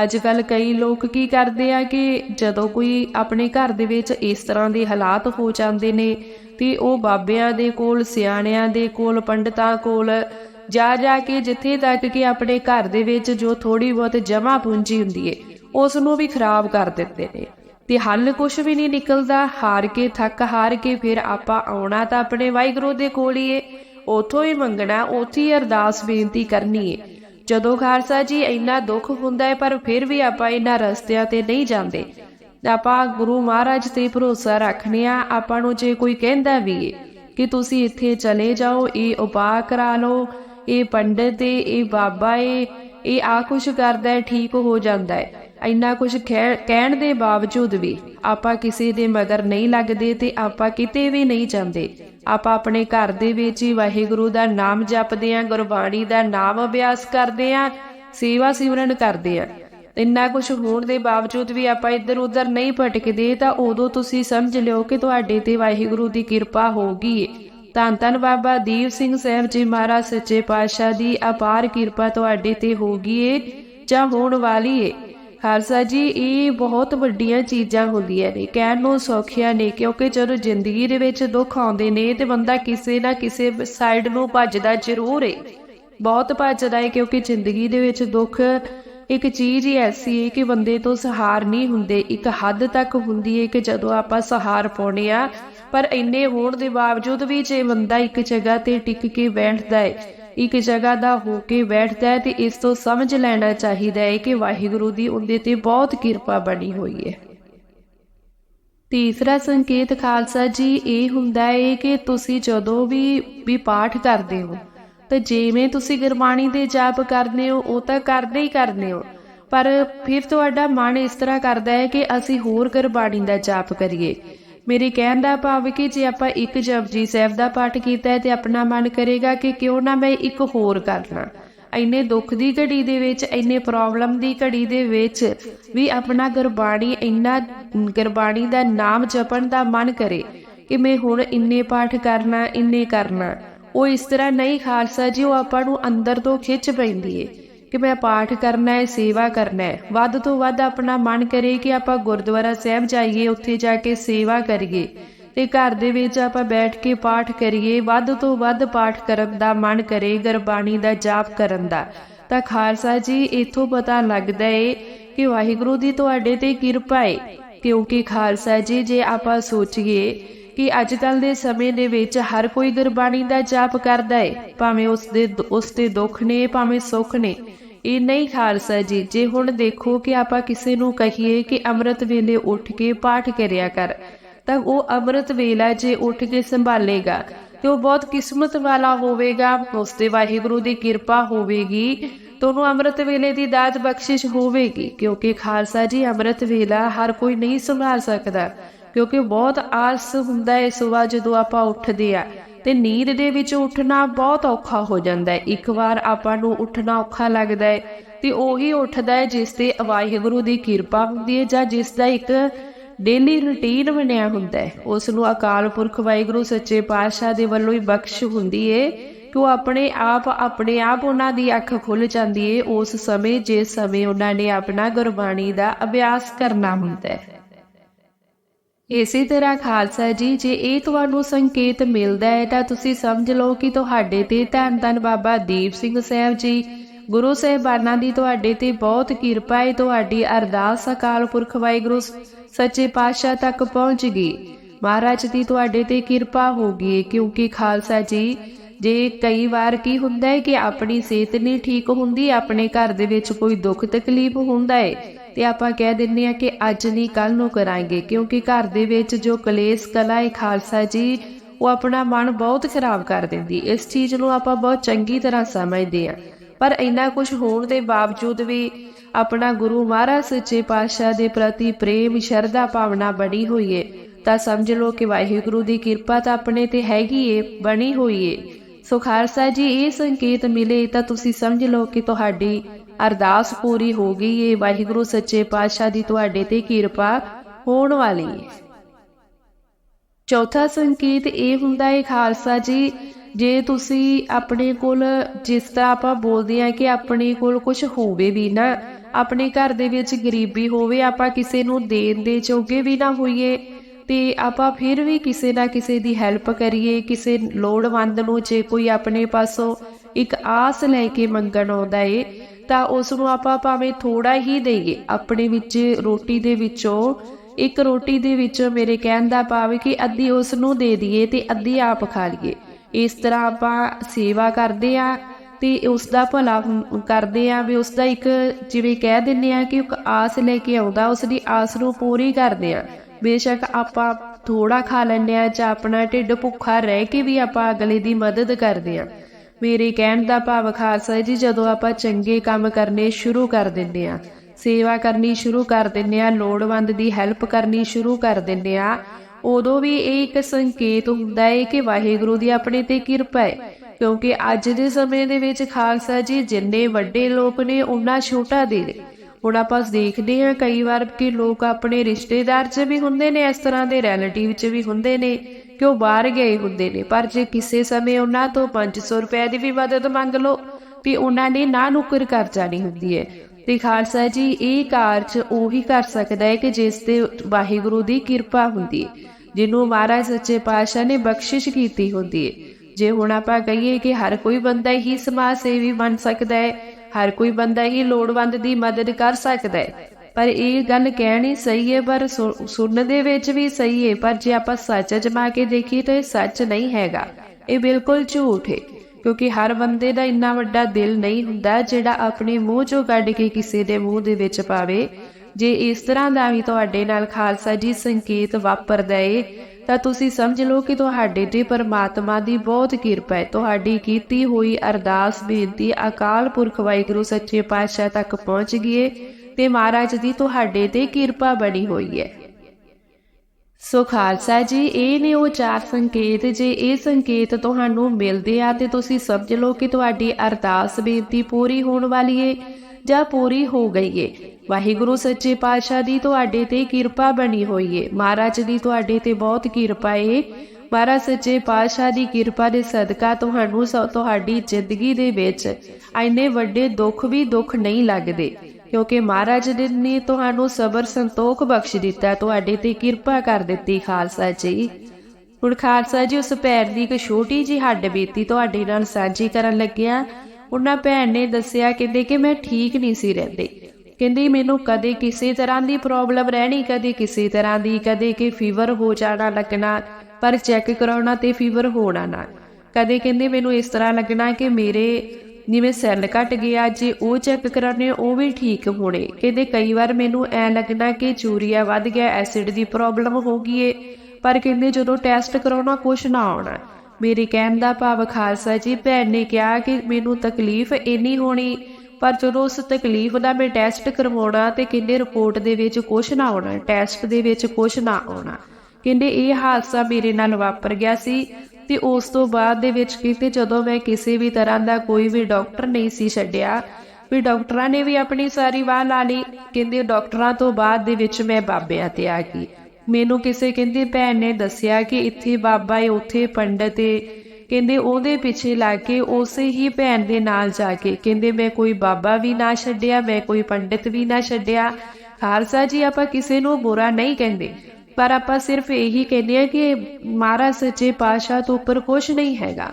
ਅੱਜ ਕੱਲ ਕਈ ਲੋਕ ਕੀ ਕਰਦੇ ਆ ਕਿ ਜਦੋਂ ਕੋਈ ਆਪਣੇ ਘਰ ਦੇ ਵਿੱਚ ਇਸ ਤਰ੍ਹਾਂ ਦੇ ਹਾਲਾਤ ਹੋ ਜਾਂਦੇ ਨੇ, ਤੇ ਉਹ ਬਾਬਿਆਂ ਦੇ ਕੋਲ, ਸਿਆਣਿਆਂ ਦੇ ਕੋਲ, ਪੰਡਤਾਂ ਕੋਲ ਜਾ ਜਾ ਕੇ ਜਿੱਥੇ ਤੱਕ ਕਿ ਆਪਣੇ ਘਰ ਦੇ ਵਿੱਚ ਜੋ ਥੋੜੀ ਬਹੁਤ ਜਮਾ ਪੂੰਜੀ ਹੁੰਦੀ ਏ ਉਸ ਨੂੰ ਵੀ ਖਰਾਬ ਕਰ ਦਿੰਦੇ ਨੇ। ਤੇ ਹੱਲ ਕੁਝ ਵੀ ਨਹੀਂ ਨਿਕਲਦਾ, ਹਾਰ ਕੇ ਥੱਕ ਹਾਰ ਕੇ ਫਿਰ ਆਪਾਂ ਆਉਣਾ ਤਾਂ ਆਪਣੇ ਵਾਹਿਗੁਰੂ ਦੇ ਕੋਲ ਹੀ ਏ। ਉਥੋਂ ਹੀ ਮੰਗਣਾ, ਉੱਥੇ ਹੀ ਅਰਦਾਸ ਬੇਨਤੀ ਕਰਨੀ ਏ। ਜਦੋਂ ਖਾਲਸਾ ਜੀ ਇੰਨਾ ਦੁੱਖ ਹੁੰਦਾ ਹੈ ਪਰ ਫਿਰ ਵੀ ਆਪਾਂ ਇਹਨਾਂ ਰਸਤਿਆਂ ਤੇ ਨਹੀਂ ਜਾਂਦੇ। ਆਪਾਂ ਗੁਰੂ ਮਹਾਰਾਜ ਤੇ ਭਰੋਸਾ ਰੱਖਨੇ ਆ ਆਪਾਂ ਨੂੰ ਜੇ ਕੋਈ ਕਹਿੰਦਾ ਵੀ ਏ ਕਿ ਤੁਸੀਂ ਇੱਥੇ ਚਲੇ ਜਾਓ, ਇਹ ਉਪਾਅ ਕਰਾ ਲਓ ਇਹ ਪੰਡਤ ਏ, ਇਹ ਬਾਬਾ ਏ, ਇਹ ਆ ਕੁਛ ਕਰਦਾ ਹੈ ਠੀਕ ਹੋ ਜਾਂਦਾ ਹੈ ਇੰਨਾ ਕੁਝ ਕਹਿਣ ਦੇ ਬਾਵਜੂਦ ਵੀ ਆਪਾਂ ਕਿਸੇ ਦੇ ਮਗਰ ਨਹੀਂ ਲੱਗਦੇ ਤੇ ਆਪਾਂ ਕਿਤੇ ਵੀ ਨਹੀਂ ਜਾਂਦੇ। ਆਪਾਂ ਆਪਣੇ ਘਰ ਦੇ ਵਿੱਚ ਹੀ ਵਾਹਿਗੁਰੂ ਦਾ ਨਾਮ ਜਪਦੇ ਆਂ, ਗੁਰਬਾਣੀ ਦਾ ਨਾਮ ਅਭਿਆਸ ਕਰਦੇ ਆਂ, ਸੇਵਾ ਸਿਮਰਨ ਕਰਦੇ ਆਂ। ਇੰਨਾ ਕੁਝ ਹੋਣ ਦੇ ਬਾਵਜੂਦ ਵੀ ਆਪਾਂ ਇੱਧਰ ਉੱਧਰ ਨਹੀਂ ਭਟਕਦੇ, ਤਾਂ ਉਦੋਂ ਤੁਸੀਂ ਸਮਝ ਲਿਓ ਕਿ ਤੁਹਾਡੇ ਤੇ ਵਾਹਿਗੁਰੂ ਦੀ ਕਿਰਪਾ ਹੋ ਗਈ ਏ। ਧੰਨ ਧੰਨ ਬਾਬਾ ਦੀਪ ਸਿੰਘ ਸਾਹਿਬ ਜੀ ਮਹਾਰਾਜ ਸੱਚੇ ਪਾਤਸ਼ਾਹ ਦੀ ਅਪਾਰ ਕਿਰਪਾ ਤੁਹਾਡੇ ਤੇ ਹੋ ਗਈ ਏ, ਜਾਂ ਹੋਣ ਵਾਲੀ ਏ। ਖਾਲਸਾ ਜੀ, ਇਹ ਬਹੁਤ ਵੱਡੀਆਂ ਚੀਜ਼ਾਂ ਹੁੰਦੀਆਂ ਨੇ, ਕਹਿਣ ਨੂੰ ਸੌਖੀਆਂ ਨੇ, ਕਿਉਂਕਿ ਜਦੋਂ ਜ਼ਿੰਦਗੀ ਦੇ ਵਿੱਚ ਦੁੱਖ ਆਉਂਦੇ ਨੇ, ਤੇ ਬੰਦਾ ਕਿਸੇ ਨਾ ਕਿਸੇ ਸਾਈਡ ਨੂੰ ਭੱਜਦਾ ਜ਼ਰੂਰ ਏ। ਬਹੁਤ ਭੱਜਦਾ ਏ, ਕਿਉਂਕਿ ਜ਼ਿੰਦਗੀ ਦੇ ਵਿੱਚ ਦੁੱਖ ਇੱਕ ਚੀਜ਼ ਹੀ ਐਸੀ ਹੈ ਕਿ ਬੰਦੇ ਤੋਂ ਸਹਾਰ ਨਹੀਂ ਹੁੰਦੇ। ਇੱਕ ਹੱਦ ਤੱਕ ਹੁੰਦੀ ਹੈ ਕਿ ਜਦੋਂ ਆਪਾਂ ਸਹਾਰ ਪਾਉਣੇ ਆ ਪਰ ਇੰਨੇ ਹੋਣ ਦੇ ਬਾਵਜੂਦ ਵੀ ਜੇ ਬੰਦਾ ਇੱਕ ਜਗ੍ਹਾ ਤੇ ਟਿਕ ਕੇ ਬੈਠਦਾ ਹੈ, ਇੱਕ ਜਗ੍ਹਾ ਦਾ ਹੋ ਕੇ ਬੈਠਦਾ ਹੈ ਤੇ ਇਸ ਤੋਂ ਸਮਝ ਲੈਣਾ ਚਾਹੀਦਾ ਹੈ ਕਿ ਵਾਹਿਗੁਰੂ ਦੀ ਉਹਦੇ ਤੇ ਬਹੁਤ ਕਿਰਪਾ ਬਣੀ ਹੋਈ ਹੈ। ਤੀਸਰਾ ਸੰਕੇਤ, ਖਾਲਸਾ ਜੀ, ਇਹ ਹੁੰਦਾ ਹੈ ਕਿ ਤੁਸੀਂ ਜਦੋਂ ਵੀ ਵੀ ਪਾਠ ਕਰਦੇ ਹੋ, ਤਾਂ ਜਿਵੇਂ ਤੁਸੀਂ ਗੁਰਬਾਣੀ ਦੇ ਜਾਪ ਕਰਦੇ ਹੋ, ਉਹ ਤਾਂ ਕਰਦੇ ਹੀ ਕਰਦੇ ਹੋ, ਪਰ ਫਿਰ ਤੁਹਾਡਾ ਮਨ ਇਸ ਤਰ੍ਹਾਂ ਕਰਦਾ ਹੈ ਕਿ ਅਸੀਂ ਹੋਰ ਗੁਰਬਾਣੀ ਦਾ ਜਾਪ ਕਰੀਏ। ਮੇਰੇ ਕਹਿਣ ਦਾ ਭਾਵ ਕਿ ਜੇ ਆਪਾਂ ਇੱਕ ਜਪਜੀ ਸਾਹਿਬ ਦਾ ਪਾਠ ਕੀਤਾ ਹੈ ਤੇ ਆਪਣਾ ਮਨ ਕਰੇਗਾ ਕਿ ਕਿਉਂ ਨਾ ਮੈਂ ਇੱਕ ਹੋਰ ਕਰ ਲਾਂ। ਇੰਨੇ ਦੁੱਖ ਦੀ ਘੜੀ ਦੇ ਵਿੱਚ, ਇੰਨੇ ਪ੍ਰੋਬਲਮ ਦੀ ਘੜੀ ਦੇ ਵਿੱਚ ਵੀ ਆਪਣਾ ਗੁਰਬਾਣੀ, ਇੰਨਾ ਗੁਰਬਾਣੀ ਦਾ ਨਾਮ ਜਪਣ ਦਾ ਮਨ ਕਰੇ ਕਿ ਮੈਂ ਹੁਣ ਇੰਨੇ ਪਾਠ ਕਰਨਾ, ਇੰਨੇ ਕਰਨਾ। ਉਹ ਇਸ ਤਰ੍ਹਾਂ ਨਹੀਂ, ਖਾਲਸਾ ਜੀ, ਉਹ ਆਪਾਂ ਨੂੰ ਅੰਦਰ ਤੋਂ ਖਿੱਚ ਪੈਂਦੀ ਏ। ਕਿ ਮੈਂ ਪਾਠ ਕਰਨਾ ਹੈ, ਸੇਵਾ ਕਰਨਾ ਹੈ। ਵੱਧ ਤੋਂ ਵੱਧ ਆਪਣਾ ਮਨ ਕਰੇ ਕਿ ਆਪਾਂ ਗੁਰਦੁਆਰਾ ਸਾਹਿਬ ਜਾਈਏ, ਉੱਥੇ ਜਾ ਕੇ ਸੇਵਾ ਕਰੀਏ। ਤੇ ਘਰ ਦੇ ਵਿੱਚ ਆਪਾਂ ਬੈਠ ਕੇ ਪਾਠ ਕਰੀਏ। ਵੱਧ ਤੋਂ ਵੱਧ ਪਾਠ ਕਰਨ ਦਾ ਮਨ ਕਰੇ, ਗੁਰਬਾਣੀ ਦਾ ਜਾਪ ਕਰਨ ਦਾ। ਤਾਂ ਖਾਲਸਾ ਜੀ, ਇਥੋਂ ਪਤਾ ਲੱਗਦਾ ਏ ਕਿ ਵਾਹਿਗੁਰੂ ਦੀ ਤੁਹਾਡੇ ਤੇ ਕਿਰਪਾ ਏ। ਕਿਉਂਕਿ ਖਾਲਸਾ ਜੀ, ਜੇ ਆਪਾਂ ਸੋਚੀਏ ਕਿ ਅੱਜ ਕੱਲ ਦੇ ਸਮੇਂ ਦੇ ਵਿੱਚ ਹਰ ਕੋਈ ਗੁਰਬਾਣੀ ਦਾ ਜਾਪ ਕਰਦਾ ਏ, ਭਾਵੇਂ ਉਸ ਦੇ ਉਸ ਤੇ ਦੁੱਖ ਨੇ, ਭਾਵੇਂ ਸੁੱਖ ਨੇ ਇਹ ਨਹੀਂ ਖਾਲਸਾ ਜੀ, ਜੇ ਹੁਣ ਦੇਖੋ ਕਿ ਆਪਾਂ ਕਿਸੇ ਨੂੰ ਕਹੀਏ ਕਿ ਅੰਮ੍ਰਿਤ ਵੇਲੇ ਉੱਠ ਕੇ ਪਾਠ ਕਰਿਆ ਕਰ, ਤਾਂ ਉਹ ਅੰਮ੍ਰਿਤ ਵੇਲਾ ਜੇ ਉੱਠ ਕੇ ਸੰਭਾਲੇਗਾ, ਤੇ ਉਹ ਬਹੁਤ ਕਿਸਮਤ ਵਾਲਾ ਹੋਵੇਗਾ ਉਸ ਤੇ ਵਾਹਿਗੁਰੂ ਦੀ ਕਿਰਪਾ ਹੋਵੇਗੀ, ਤੇ ਉਹਨੂੰ ਅੰਮ੍ਰਿਤ ਵੇਲੇ ਦੀ ਦਾਤ ਬਖਸ਼ਿਸ਼ ਹੋਵੇਗੀ, ਕਿਉਂਕਿ ਖਾਲਸਾ ਜੀ ਅੰਮ੍ਰਿਤ ਵੇਲਾ ਹਰ ਕੋਈ ਨਹੀਂ ਸੰਭਾਲ ਸਕਦਾ, ਕਿਉਂਕਿ ਬਹੁਤ ਆਸ ਹੁੰਦਾ ਹੈ ਸੁਬਾਹ ਜਦੋਂ ਆਪਾਂ ਉੱਠਦੇ ਆ ਤੇ ਨੀਂਦ ਦੇ ਵਿੱਚ ਉੱਠਣਾ ਬਹੁਤ ਔਖਾ ਹੋ ਜਾਂਦਾ ਹੈ। ਇੱਕ ਵਾਰ ਆਪਾਂ ਨੂੰ ਉੱਠਣਾ ਔਖਾ ਲੱਗਦਾ ਹੈ ਤੇ ਉਹੀ ਉੱਠਦਾ ਹੈ ਜਿਸ ਤੇ ਵਾਹਿਗੁਰੂ ਦੀ ਕਿਰਪਾ ਹੁੰਦੀ ਹੈ ਜਾਂ ਜਿਸ ਦਾ ਇੱਕ ਡੇਲੀ ਰੁਟੀਨ ਬਣਿਆ ਹੁੰਦਾ ਹੈ। ਉਸ ਨੂੰ ਅਕਾਲ ਪੁਰਖ ਵਾਹਿਗੁਰੂ ਸੱਚੇ ਪਾਤਸ਼ਾਹ ਦੇ ਵੱਲੋਂ ਹੀ ਬਖਸ਼ ਹੁੰਦੀ ਏ ਕਿ ਉਹ ਆਪਣੇ ਆਪ ਆਪਣੇ ਆਪ ਉਹਨਾਂ ਦੀ ਅੱਖ ਖੁੱਲ ਜਾਂਦੀ ਏ ਉਸ ਸਮੇਂ, ਜਿਸ ਸਮੇਂ ਉਹਨਾਂ ਨੇ ਆਪਣਾ ਗੁਰਬਾਣੀ ਦਾ ਅਭਿਆਸ ਕਰਨਾ ਹੁੰਦਾ ਹੈ। ਇਸੇ ਤਰ੍ਹਾਂ ਖਾਲਸਾ ਜੀ, ਜੇ ਇਹ ਤੁਹਾਨੂੰ ਸੰਕੇਤ ਮਿਲਦਾ ਹੈ, ਤਾਂ ਤੁਸੀਂ ਸਮਝ ਲਓ ਕਿ ਤੁਹਾਡੇ ਤੇ ਧੰਨ ਧੰਨ ਬਾਬਾ ਦੀਪ ਸਿੰਘ ਸਾਹਿਬ ਜੀ, ਗੁਰੂ ਸਾਹਿਬਾਨਾਂ ਦੀ ਤੁਹਾਡੇ ਤੇ ਬਹੁਤ ਕਿਰਪਾ ਹੈ ਤੁਹਾਡੀ ਅਰਦਾਸ ਅਕਾਲ ਪੁਰਖ ਵਾਹਿਗੁਰੂ ਸੱਚੇ ਪਾਤਸ਼ਾਹ ਤੱਕ ਪਹੁੰਚ ਗਈ। ਮਹਾਰਾਜ ਦੀ ਤੁਹਾਡੇ ਤੇ ਕਿਰਪਾ ਹੋ ਗਈ ਕਿਉਂਕਿ ਖਾਲਸਾ ਜੀ, ਜੇ ਕਈ ਵਾਰ ਕੀ ਹੁੰਦਾ ਹੈ ਕਿ ਆਪਣੀ ਸਿਹਤ ਨਹੀਂ ਠੀਕ ਹੁੰਦੀ, ਆਪਣੇ ਘਰ ਦੇ ਵਿੱਚ ਕੋਈ ਦੁੱਖ ਤਕਲੀਫ ਹੁੰਦਾ ਹੈ ਤੇ ਆਪਾਂ ਕਹਿ ਦਿੰਨੇ ਆ ਕਿ ਅੱਜ ਨਹੀਂ ਕੱਲ ਨੂੰ ਕਰਾਂਗੇ, ਕਿਉਂਕਿ ਘਰ ਦੇ ਵਿੱਚ ਜੋ ਕਲੇਸ਼, ਕਲਾ ਹੈ, ਖਾਲਸਾ ਜੀ, ਉਹ ਆਪਣਾ ਮਨ ਬਹੁਤ ਖਰਾਬ ਕਰ ਦਿੰਦੀ। ਇਸ ਚੀਜ਼ ਨੂੰ ਆਪਾਂ ਬਹੁਤ ਚੰਗੀ ਤਰ੍ਹਾਂ ਸਮਝਦੇ ਆ ਪਰ ਇੰਨਾ ਕੁਝ ਹੋਣ ਦੇ ਬਾਵਜੂਦ ਵੀ ਆਪਣਾ ਗੁਰੂ ਮਹਾਰਾਜ ਸੱਚੇ ਪਾਤਸ਼ਾਹ ਦੇ ਪ੍ਰਤੀ ਪ੍ਰੇਮ, ਸ਼ਰਧਾ, ਭਾਵਨਾ ਬਣੀ ਹੋਈ ਏ, ਤਾਂ ਸਮਝ ਲਓ ਕਿ ਵਾਹਿਗੁਰੂ ਦੀ ਕਿਰਪਾ ਤਾਂ ਆਪਣੇ ਤੇ ਹੈਗੀ ਏ, ਬਣੀ ਹੋਈ ਏ। ਸੋ ਖਾਲਸਾ ਜੀ, ਇਹ ਸੰਕੇਤ ਮਿਲੇ ਤਾਂ ਤੁਸੀਂ ਸਮਝ ਲਓ ਕਿ ਤੁਹਾਡੀ ਅਰਦਾਸ ਪੂਰੀ ਹੋ ਗਈ ਏ। ਵਾਹਿਗੁਰੂ ਸੱਚੇ ਪਾਤਸ਼ਾਹ ਦੀ ਤੁਹਾਡੇ ਤੇ ਕਿਰਪਾ ਹੋਣ ਵਾਲੀ ਏ। ਚੌਥਾ ਸੰਕੇਤ ਇਹ ਹੁੰਦਾ ਹੈ ਖਾਲਸਾ ਜੀ, ਜੇ ਤੁਸੀਂ ਆਪਣੇ ਕੋਲ, ਜਿਸ ਤਰ੍ਹਾਂ ਆਪਾਂ ਬੋਲਦੇ ਆ ਕਿ ਆਪਣੇ ਕੋਲ ਕੁਝ ਹੋਵੇ ਵੀ ਨਾ, ਆਪਣੇ ਘਰ ਦੇ ਵਿੱਚ ਗਰੀਬੀ ਹੋਵੇ, ਆਪਾਂ ਕਿਸੇ ਨੂੰ ਦੇਣ ਦੇ ਚੋਗੇ ਵੀ ਨਾ ਹੋਈਏ, ਤੇ ਆਪਾਂ ਫਿਰ ਵੀ ਕਿਸੇ ਨਾ ਕਿਸੇ ਦੀ ਹੈਲਪ ਕਰੀਏ, ਕਿਸੇ ਲੋੜਵੰਦ ਨੂੰ ਜੇ ਕੋਈ ਆਪਣੇ ਪਾਸੋਂ ਇੱਕ ਆਸ ਲੈ ਕੇ ਮੰਗਣ ਆਉਂਦਾ ਏ ਤਾਂ ਉਸ ਨੂੰ ਆਪਾਂ ਭਾਵੇਂ ਥੋੜਾ ਹੀ ਦੇਈਏ। ਆਪਣੇ ਵਿੱਚ ਰੋਟੀ ਦੇ ਵਿੱਚੋਂ, ਇੱਕ ਰੋਟੀ ਦੇ ਵਿੱਚ ਮੇਰੇ ਕਹਿਣ ਦਾ ਭਾਵ ਕਿ ਅੱਧੀ ਉਸ ਨੂੰ ਦੇ ਦਈਏ ਤੇ ਅੱਧੀ ਆਪ ਖਾ ਲਈਏ। ਇਸ ਤਰ੍ਹਾਂ ਆਪਾਂ ਸੇਵਾ ਕਰਦੇ ਆ ਤੇ ਉਸ ਦਾ ਭਲਾ ਕਰਦੇ ਆ ਵੀ ਉਸ ਦਾ ਇੱਕ ਜਿਵੇਂ ਕਹਿ ਦਿੰਨੇ ਆ ਕਿ ਇੱਕ ਆਸ ਲੈ ਕੇ ਆਉਂਦਾ ਉਸ ਦੀ ਆਸ ਨੂੰ ਪੂਰੀ ਕਰਦੇ ਆ ਬੇਸ਼ੱਕ ਆਪਾਂ ਥੋੜਾ ਖਾ ਲੈਂਦੇ ਆ ਜਾਂ ਆਪਣਾ ਢਿੱਡ ਭੁੱਖਾ ਰਹਿ ਕੇ ਵੀ ਆਪਾਂ ਅਗਲੇ ਦੀ ਮਦਦ ਕਰਦੇ ਆ ਮੇਰੇ ਕਹਿਣ ਦਾ ਭਾਵ ਖਾਲਸਾ ਜੀ, ਜਦੋਂ ਆਪਾਂ ਚੰਗੇ ਕੰਮ ਕਰਨੇ ਸ਼ੁਰੂ ਕਰ ਦਿੰਦੇ ਆ ਸੇਵਾ ਕਰਨੀ ਸ਼ੁਰੂ ਕਰ ਦਿੰਦੇ ਆ ਲੋੜਵੰਦ ਦੀ ਹੈਲਪ ਕਰਨੀ ਸ਼ੁਰੂ ਕਰ ਦਿੰਦੇ ਆ ਉਦੋਂ ਵੀ ਇਹ ਇੱਕ ਸੰਕੇਤ ਹੁੰਦਾ ਹੈ ਕਿ ਵਾਹਿਗੁਰੂ ਦੀ ਆਪਣੇ ਤੇ ਕਿਰਪਾ ਹੈ, ਕਿਉਂਕਿ ਅੱਜ ਦੇ ਸਮੇਂ ਦੇ ਵਿੱਚ ਖਾਲਸਾ ਜੀ, ਜਿੰਨੇ ਵੱਡੇ ਲੋਕ ਨੇ, ਉਹਨਾਂ ਛੋਟਾ ਦੇ ਨੇ ਹੁਣ ਆਪਾਂ ਦੇਖਦੇ ਹਾਂ ਕਈ ਵਾਰ ਕਿ ਲੋਕ ਆਪਣੇ ਰਿਸ਼ਤੇਦਾਰ 'ਚ ਵੀ ਹੁੰਦੇ ਨੇ, ਇਸ ਤਰ੍ਹਾਂ ਦੇ ਰਿਲੇਟਿਵ 'ਚ ਵੀ ਹੁੰਦੇ ਨੇ ਕਿ ਉਹ ਬਾਹਰ ਗਏ ਹੁੰਦੇ ਨੇ? ਪਰ ਜੇ ਕਿਸੇ ਸਮੇਂ ਉਹਨਾਂ ਤੋਂ 500 ਰੁਪਏ ਦੀ ਵੀ ਮਦਦ ਮੰਗ ਲਓ, ਵੀ ਉਹਨਾਂ ਨੇ ਨਾ ਨੁਕਰ ਕਰ ਜਾਣੀ ਹੁੰਦੀ ਹੈ। ਤੇ ਖਾਲਸਾ ਜੀ, ਇਹ ਕਾਰਜ ਉਹੀ ਕਰ ਸਕਦਾ ਹੈ ਕਿ ਜਿਸ ਤੇ ਵਾਹਿਗੁਰੂ ਦੀ ਕਿਰਪਾ ਹੁੰਦੀ ਹੈ, ਜਿਹਨੂੰ ਮਹਾਰਾਜ ਸੱਚੇ ਪਾਤਸ਼ਾਹ ਨੇ ਬਖਸ਼ਿਸ਼ ਕੀਤੀ ਹੁੰਦੀ ਹੈ। ਜੇ ਹੁਣ ਆਪਾਂ ਕਹੀਏ ਕਿ ਹਰ ਕੋਈ ਬੰਦਾ ਹੀ ਸਮਾਜ ਸੇਵੀ ਬਣ ਸਕਦਾ ਹੈ, ਹਰ ਕੋਈ ਬੰਦਾ ਹੀ ਲੋੜਵੰਦ ਦੀ ਮਦਦ ਕਰ ਸਕਦਾ ਹੈ ਪਰ ਇਹ ਗੱਲ ਕਹਿਣੀ ਸਹੀ ਹੈ, ਪਰ ਸੁ- ਸੁਣਨ ਦੇ ਵਿੱਚ ਵੀ ਸਹੀ ਹੈ। ਪਰ ਜੇ ਆਪਾਂ ਸੱਚ ਜਮਾ ਕੇ ਦੇਖੀਏ ਤਾਂ ਇਹ ਸੱਚ ਨਹੀਂ ਹੈਗਾ। ਇਹ ਬਿਲਕੁਲ ਝੂਠ ਹੈ, ਕਿਉਂਕਿ ਹਰ ਬੰਦੇ ਦਾ ਇੰਨਾ ਵੱਡਾ ਦਿਲ ਨਹੀਂ ਹੁੰਦਾ ਜਿਹੜਾ ਆਪਣੇ ਮੂੰਹ ਚੋਂ ਕੱਢ ਕੇ ਕਿਸੇ ਦੇ ਮੂੰਹ ਦੇ ਵਿੱਚ ਪਾਵੇ। ਜੇ ਇਸ ਤਰ੍ਹਾਂ ਦਾ ਵੀ ਤੁਹਾਡੇ ਨਾਲ ਖਾਲਸਾ ਜੀ ਸੰਕੇਤ ਵਾਪਰਦਾ ਏ, ਤਾਂ ਤੁਸੀਂ ਸਮਝ ਲਓ ਕਿ ਤੁਹਾਡੇ ਤੇ ਪਰਮਾਤਮਾ ਦੀ ਬਹੁਤ ਕਿਰਪਾ ਹੈ ਤੁਹਾਡੀ ਕੀਤੀ ਹੋਈ ਅਰਦਾਸ, ਬੇਨਤੀ ਅਕਾਲ ਪੁਰਖ ਵਾਹਿਗੁਰੂ ਸੱਚੇ ਪਾਤਸ਼ਾਹ ਤੱਕ ਪਹੁੰਚ ਗਈ ਏ। ਤੇ ਮਹਾਰਾਜ ਦੀ ਤੁਹਾਡੇ ਤੇ ਕਿਰਪਾ ਬਣੀ ਹੋਈ ਹੈ। ਸੋ ਖਾਲਸਾ ਜੀ, ਇਹ ਨੇ ਉਹ ਚਾਰ ਸੰਕੇਤ, ਜੇ ਇਹ ਸੰਕੇਤ ਤੁਹਾਨੂੰ ਮਿਲਦੇ ਆ ਤੇ ਤੁਸੀਂ ਸਮਝ ਲਓ ਕਿ ਤੁਹਾਡੀ ਅਰਦਾਸ ਬੇਨਤੀ ਪੂਰੀ ਹੋਣ ਵਾਲੀ ਏ ਜਾਂ ਪੂਰੀ ਹੋ ਗਈ ਏ। ਵਾਹਿਗੁਰੂ ਸੱਚੇ ਪਾਤਸ਼ਾਹ ਦੀ ਤੁਹਾਡੇ ਤੇ ਕਿਰਪਾ ਬਣੀ ਹੋਈ ਏ। ਮਹਾਰਾਜ ਦੀ ਤੁਹਾਡੇ ਤੇ ਬਹੁਤ ਕਿਰਪਾ ਏ। ਮਹਾਰਾਜ ਸੱਚੇ ਪਾਤਸ਼ਾਹ ਦੀ ਕਿਰਪਾ ਦੇ ਸਦਕਾ ਤੁਹਾਨੂੰ ਸ- ਤੁਹਾਡੀ ਜ਼ਿੰਦਗੀ ਦੇ ਵਿੱਚ ਇੰਨੇ ਵੱਡੇ ਦੁੱਖ ਵੀ ਦੁੱਖ ਨਹੀਂ ਲੱਗਦੇ। ਕਿਉਂਕਿ ਮਹਾਰਾਜ ਨੇ ਤੁਹਾਨੂੰ ਸਬਰ ਸੰਤੋਖ ਬਖਸ਼ ਦਿੱਤਾ, ਤੁਹਾਡੇ ਤੇ ਕਿਰਪਾ ਕਰ ਦਿੱਤੀ ਖਾਲਸਾ ਜੀ। ਹੁਣ ਖਾਲਸਾ ਜੀ, ਉਸ ਭੈਣ ਦੀ ਇੱਕ ਛੋਟੀ ਜੀ ਹੱਡ ਬੀਤੀ, ਤੁਹਾਡੇ ਨਾਲ ਸਾਂਝੀ ਕਰਨ ਲੱਗਿਆ। ਉਹਨਾਂ ਭੈਣ ਨੇ ਦੱਸਿਆ, ਕਹਿੰਦੇ ਕਿ ਮੈਂ ਠੀਕ ਨਹੀਂ ਸੀ ਰਹਿੰਦੀ। ਕਹਿੰਦੀ, ਮੈਨੂੰ ਕਦੇ ਕਿਸੇ ਤਰ੍ਹਾਂ ਦੀ ਪ੍ਰੋਬਲਮ ਰਹਿਣੀ, ਕਦੇ ਕਿਸੇ ਤਰ੍ਹਾਂ ਦੀ, ਕਦੇ ਕਿ ਫੀਵਰ ਹੋ ਜਾਣਾ ਲੱਗਣਾ, ਪਰ ਚੈੱਕ ਕਰਾਉਣਾ ਤੇ ਫੀਵਰ ਹੋਣਾ ਨਾ ਕਦੇ ਕਹਿੰਦੇ, ਮੈਨੂੰ ਇਸ ਤਰ੍ਹਾਂ ਲੱਗਣਾ ਕਿ ਮੇਰੇ ਜਿਵੇਂ ਸੈੱਲ ਘਟ ਗਿਆ, ਜੇ ਉਹ ਚੈੱਕ ਕਰਾਉਣੇ ਉਹ ਵੀ ਠੀਕ ਹੋਣੇ। ਕਹਿੰਦੇ ਕਈ ਵਾਰ ਮੈਨੂੰ ਐ ਲੱਗਣਾ ਕਿ ਚੂਰੀਆ ਵੱਧ ਗਿਆ ਐਸਿਡ ਦੀ ਪ੍ਰੋਬਲਮ ਹੋ ਗਈ ਏ। ਪਰ ਕਹਿੰਦੇ ਜਦੋਂ ਟੈਸਟ ਕਰਾਉਣਾ, ਕੁਛ ਨਾ ਆਉਣਾ। ਮੇਰੇ ਕਹਿਣ ਦਾ ਭਾਵ ਖਾਲਸਾ ਜੀ, ਭੈਣ ਨੇ ਕਿਹਾ ਕਿ ਮੈਨੂੰ ਤਕਲੀਫ ਇੰਨੀ ਹੋਣੀ, ਪਰ ਜਦੋਂ ਉਸ ਤਕਲੀਫ ਦਾ ਮੈਂ ਟੈਸਟ ਕਰਵਾਉਣਾ ਤੇ ਕਹਿੰਦੇ ਰਿਪੋਰਟ ਦੇ ਵਿੱਚ ਕੁਛ ਨਾ ਆਉਣਾ ਟੈਸਟ ਦੇ ਵਿੱਚ ਕੁਛ ਨਾ ਆਉਣਾ। ਕਹਿੰਦੇ ਇਹ ਹਾਦਸਾ ਮੇਰੇ ਨਾਲ ਵਾਪਰ ਗਿਆ ਸੀ। ਤੇ ਉਸ ਤੋਂ ਬਾਅਦ ਦੇ ਵਿੱਚ ਕਿਤੇ ਜਦੋਂ ਮੈਂ ਕਿਸੇ ਵੀ ਤਰ੍ਹਾਂ ਦਾ ਕੋਈ ਵੀ ਡਾਕਟਰ ਨਹੀਂ ਸੀ ਛੱਡਿਆ, ਵੀ ਡਾਕਟਰਾਂ ਨੇ ਵੀ ਆਪਣੀ ਸਾਰੀ ਵਾਹ ਲਾ ਲਈ, ਕਹਿੰਦੇ ਡਾਕਟਰਾਂ ਤੋਂ ਬਾਅਦ ਦੇ ਵਿੱਚ ਮੈਂ ਬਾਬਿਆਂ ਤੇ ਆ ਗਈ। ਮੈਨੂੰ ਕਿਸੇ ਕਹਿੰਦੇ ਭੈਣ ਨੇ ਦੱਸਿਆ ਕਿ ਇੱਥੇ ਬਾਬਾ ਏ, ਉੱਥੇ ਪੰਡਤ ਏ। ਕਹਿੰਦੇ ਉਹਦੇ ਪਿੱਛੇ ਲੱਗ ਕੇ ਉਸੇ ਹੀ ਭੈਣ ਦੇ ਨਾਲ ਜਾ ਕੇ, ਕਹਿੰਦੇ ਮੈਂ ਕੋਈ ਬਾਬਾ ਵੀ ਨਾ ਛੱਡਿਆ, ਮੈਂ ਕੋਈ ਪੰਡਿਤ ਵੀ ਨਾ ਛੱਡਿਆ। ਖਾਲਸਾ ਜੀ, ਆਪਾਂ ਕਿਸੇ ਨੂੰ ਬੁਰਾ ਨਹੀਂ ਕਹਿੰਦੇ। ਪਰ ਆਪਾਂ ਸਿਰਫ ਇਹੀ ਕਹਿੰਦੇ ਆ ਕਿ ਮਹਾਰਾਜ ਸੱਚੇ ਪਾਤਸ਼ਾਹ ਤੋਂ ਉੱਪਰ ਕੁਝ ਨਹੀਂ ਹੈਗਾ।